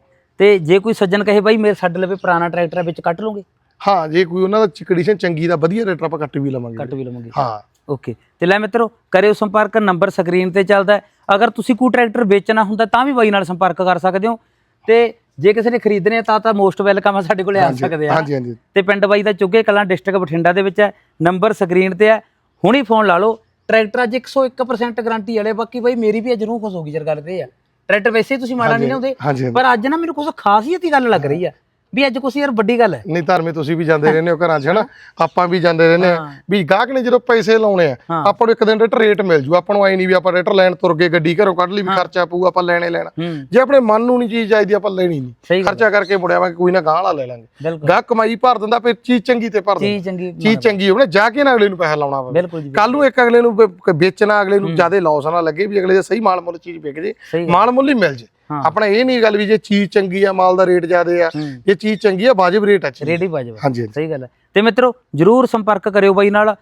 Speaker 1: ਤੇ ਜੇ ਕੋਈ ਸੱਜਣ ਕਹੇ ਬਾਈ ਮੇਰੇ ਛੱਡ ਲਵੇ ਪੁਰਾਣਾ ਟਰੈਕਟਰ ਹੈ, ਵਿੱਚ ਕੱਟ ਲਓਗੇ
Speaker 2: ਹਾਂ ਜੇ ਕੋਈ ਉਹਨਾਂ ਦਾ ਕੰਡੀਸ਼ਨ ਚੰਗੀ ਦਾ ਵਧੀਆ ਰੇਟ ਆਪਾਂ ਕੱਟ ਵੀ ਲਵਾਂਗੇ।
Speaker 1: ਕੱਟ ਵੀ ਲਵਾਂਗੇ।
Speaker 2: ਹਾਂ।
Speaker 1: ਓਕੇ ਤੇ ਲੈ ਮਿੱਤਰੋ ਕਰਿਓ ਸੰਪਰਕ ਨੰਬਰ ਸਕਰੀਨ ਤੇ ਚੱਲਦਾ ਹੈ। ਅਗਰ ਤੁਸੀਂ ਕੋਈ ਟਰੈਕਟਰ ਵੇਚਣਾ ਹੁੰਦਾ ਤਾਂ ਵੀ ਬਾਈ ਨਾਲ ਸੰਪਰਕ ਕਰ ਸਕਦੇ ਹੋ। ਤੇ ਜੇ ਕਿਸੇ ਨੇ ਖਰੀਦਣੇ ਤਾਂ ਤਾਂ ਮੋਸਟ ਵੈਲਕਮ ਆ ਸਾਡੇ ਕੋਲੇ ਆ ਸਕਦੇ ਆ।
Speaker 2: ਹਾਂਜੀ ਹਾਂਜੀ।
Speaker 1: ਤੇ ਪਿੰਡ ਬਾਈ ਦਾ ਚੁੱਗੇ ਕਲਾਂ ਡਿਸਟ੍ਰਿਕਟ ਬਠਿੰਡਾ ਦੇ ਵਿੱਚ ਹੈ। ਨੰਬਰ ਸਕਰੀਨ ਤੇ ਹੈ। ਹੁਣੀ ਫੋਨ ਲਾ ਲਓ। ਟਰੈਕਟਰ ਅੱਜ 101% ਗਾਰੰਟੀ ਵਾਲੇ ਬਾਕੀ ਬਾਈ ਮੇਰੀ ਵੀ ਅੱਜ ਰੂਹ ਖੁਸ਼ ਹੋ ਗਈ ਜਰ ਗੱਲ ਤੇ ਆ। ਟਰੈਕਟਰ ਵੈਸੇ ਹੀ ਤੁਸੀਂ ਮਾੜਾ ਨਹੀਂ ਲਿਆਉਂਦੇ
Speaker 2: ਹਾਂਜੀ ਹਾਂਜੀ।
Speaker 1: ਪਰ ਅੱਜ ਨਾ ਮੈਨੂੰ ਕੁਝ ਖਾਸੀਅਤ ਹੀ ਗੱਲ ਲੱਗ ਰਹੀ ਆ। ਵੀ ਅੱਜ ਕੁਛ ਯਾਰ ਵੱਡੀ ਗੱਲ ਹੈ।
Speaker 2: ਨਹੀਂ ਧਰਮੇ ਤੁਸੀਂ ਵੀ ਜਾਂਦੇ ਰਹਿੰਦੇ ਹੋ ਘਰਾਂ 'ਚ ਹਨਾ? ਆਪਾਂ ਵੀ ਜਾਂਦੇ ਰਹਿੰਦੇ ਆ ਵੀ ਗਾਹਕ ਨੇ ਜਦੋਂ ਪੈਸੇ ਲਾਉਣੇ ਆ। ਆਪਾਂ ਨੂੰ ਇੱਕ ਦਿਨ ਰੇਟ ਰੇਟ ਮਿਲ ਜੂ। ਆਪਾਂ ਨੂੰ ਆਈ ਨਹੀਂ ਵੀ ਆਪਾਂ ਰੇਟ ਲੈਣ ਤੁਰ ਗਏ ਗੱਡੀ ਘਰੋਂ ਕੱਢ ਲਈ ਵੀ ਖਰਚਾ ਪਊ ਆਪਾਂ ਲੈਣੇ ਲੈਣਾ। ਜੇ ਆਪਣੇ ਮਨ ਨੂੰ ਨਹੀਂ ਚੀਜ਼ ਚਾਹੀਦੀ ਆਪਾਂ ਲੈਣੀ ਨਹੀਂ ਖਰਚਾ ਕਰਕੇ ਮੁੜਿਆ ਵਾ ਕੋਈ ਨਾ ਗਾਹ ਵਾਲਾ ਲੈ ਲਾਂਗੇ। ਗਾਹਕ ਕਮਾਈ ਭਰ ਦਿੰਦਾ ਫਿਰ ਚੀਜ਼ ਚੰਗੀ ਤੇ ਭਰ ਦਿੰਦਾ।
Speaker 1: ਚੀਜ਼ ਚੰਗੀ
Speaker 2: ਚੀਜ਼ ਚੰਗੀ ਹੋਵੇ ਜਾ ਕੇ ਨਾ ਅਗਲੇ ਨੂੰ ਪੈਸਾ ਲਾਉਣਾ ਪਵੇ ਕੱਲ ਨੂੰ ਇੱਕ ਅਗਲੇ ਨੂੰ ਵੇਚਣਾ ਅਗਲੇ ਨੂੰ ਜ਼ਿਆਦਾ ਲਾਸ ਨਾ ਲੱਗੇ ਵੀ ਅਗਲੇ ਦਾ ਸਹੀ ਮਾਲ ਮੁੱਲ ਚੀਜ਼ ਵਿਕ ਜੇ। ਮਾਲ ਮੁੱਲ ਹੀ ਮਿਲ ਜੇ। ਆਪਣਾ ਇਹ ਨਹੀਂ ਗੱਲ ਵੀ ਜੇ ਚੀਜ਼ ਚੰਗੀ ਆ ਮਾਲ ਦਾ ਰੇਟ ਜ਼ਿਆਦੇ ਆ
Speaker 1: ਹੂੰ।
Speaker 2: ਜੇ ਚੀਜ਼ ਚੰਗੀ ਆ ਵਾਜਿਬ ਰੇਟ ਆ
Speaker 1: ਰੇਡੀ ਬਾਜਵਾ
Speaker 2: ਹਾਂਜੀ ਹਾਂਜੀ।
Speaker 1: ਸਹੀ ਗੱਲ ਹੈ ਤੇ ਮਿੱਤਰੋ ਜਰੂਰ ਸੰਪਰਕ ਕਰਿਓ ਬਾਈ ਨਾਲ।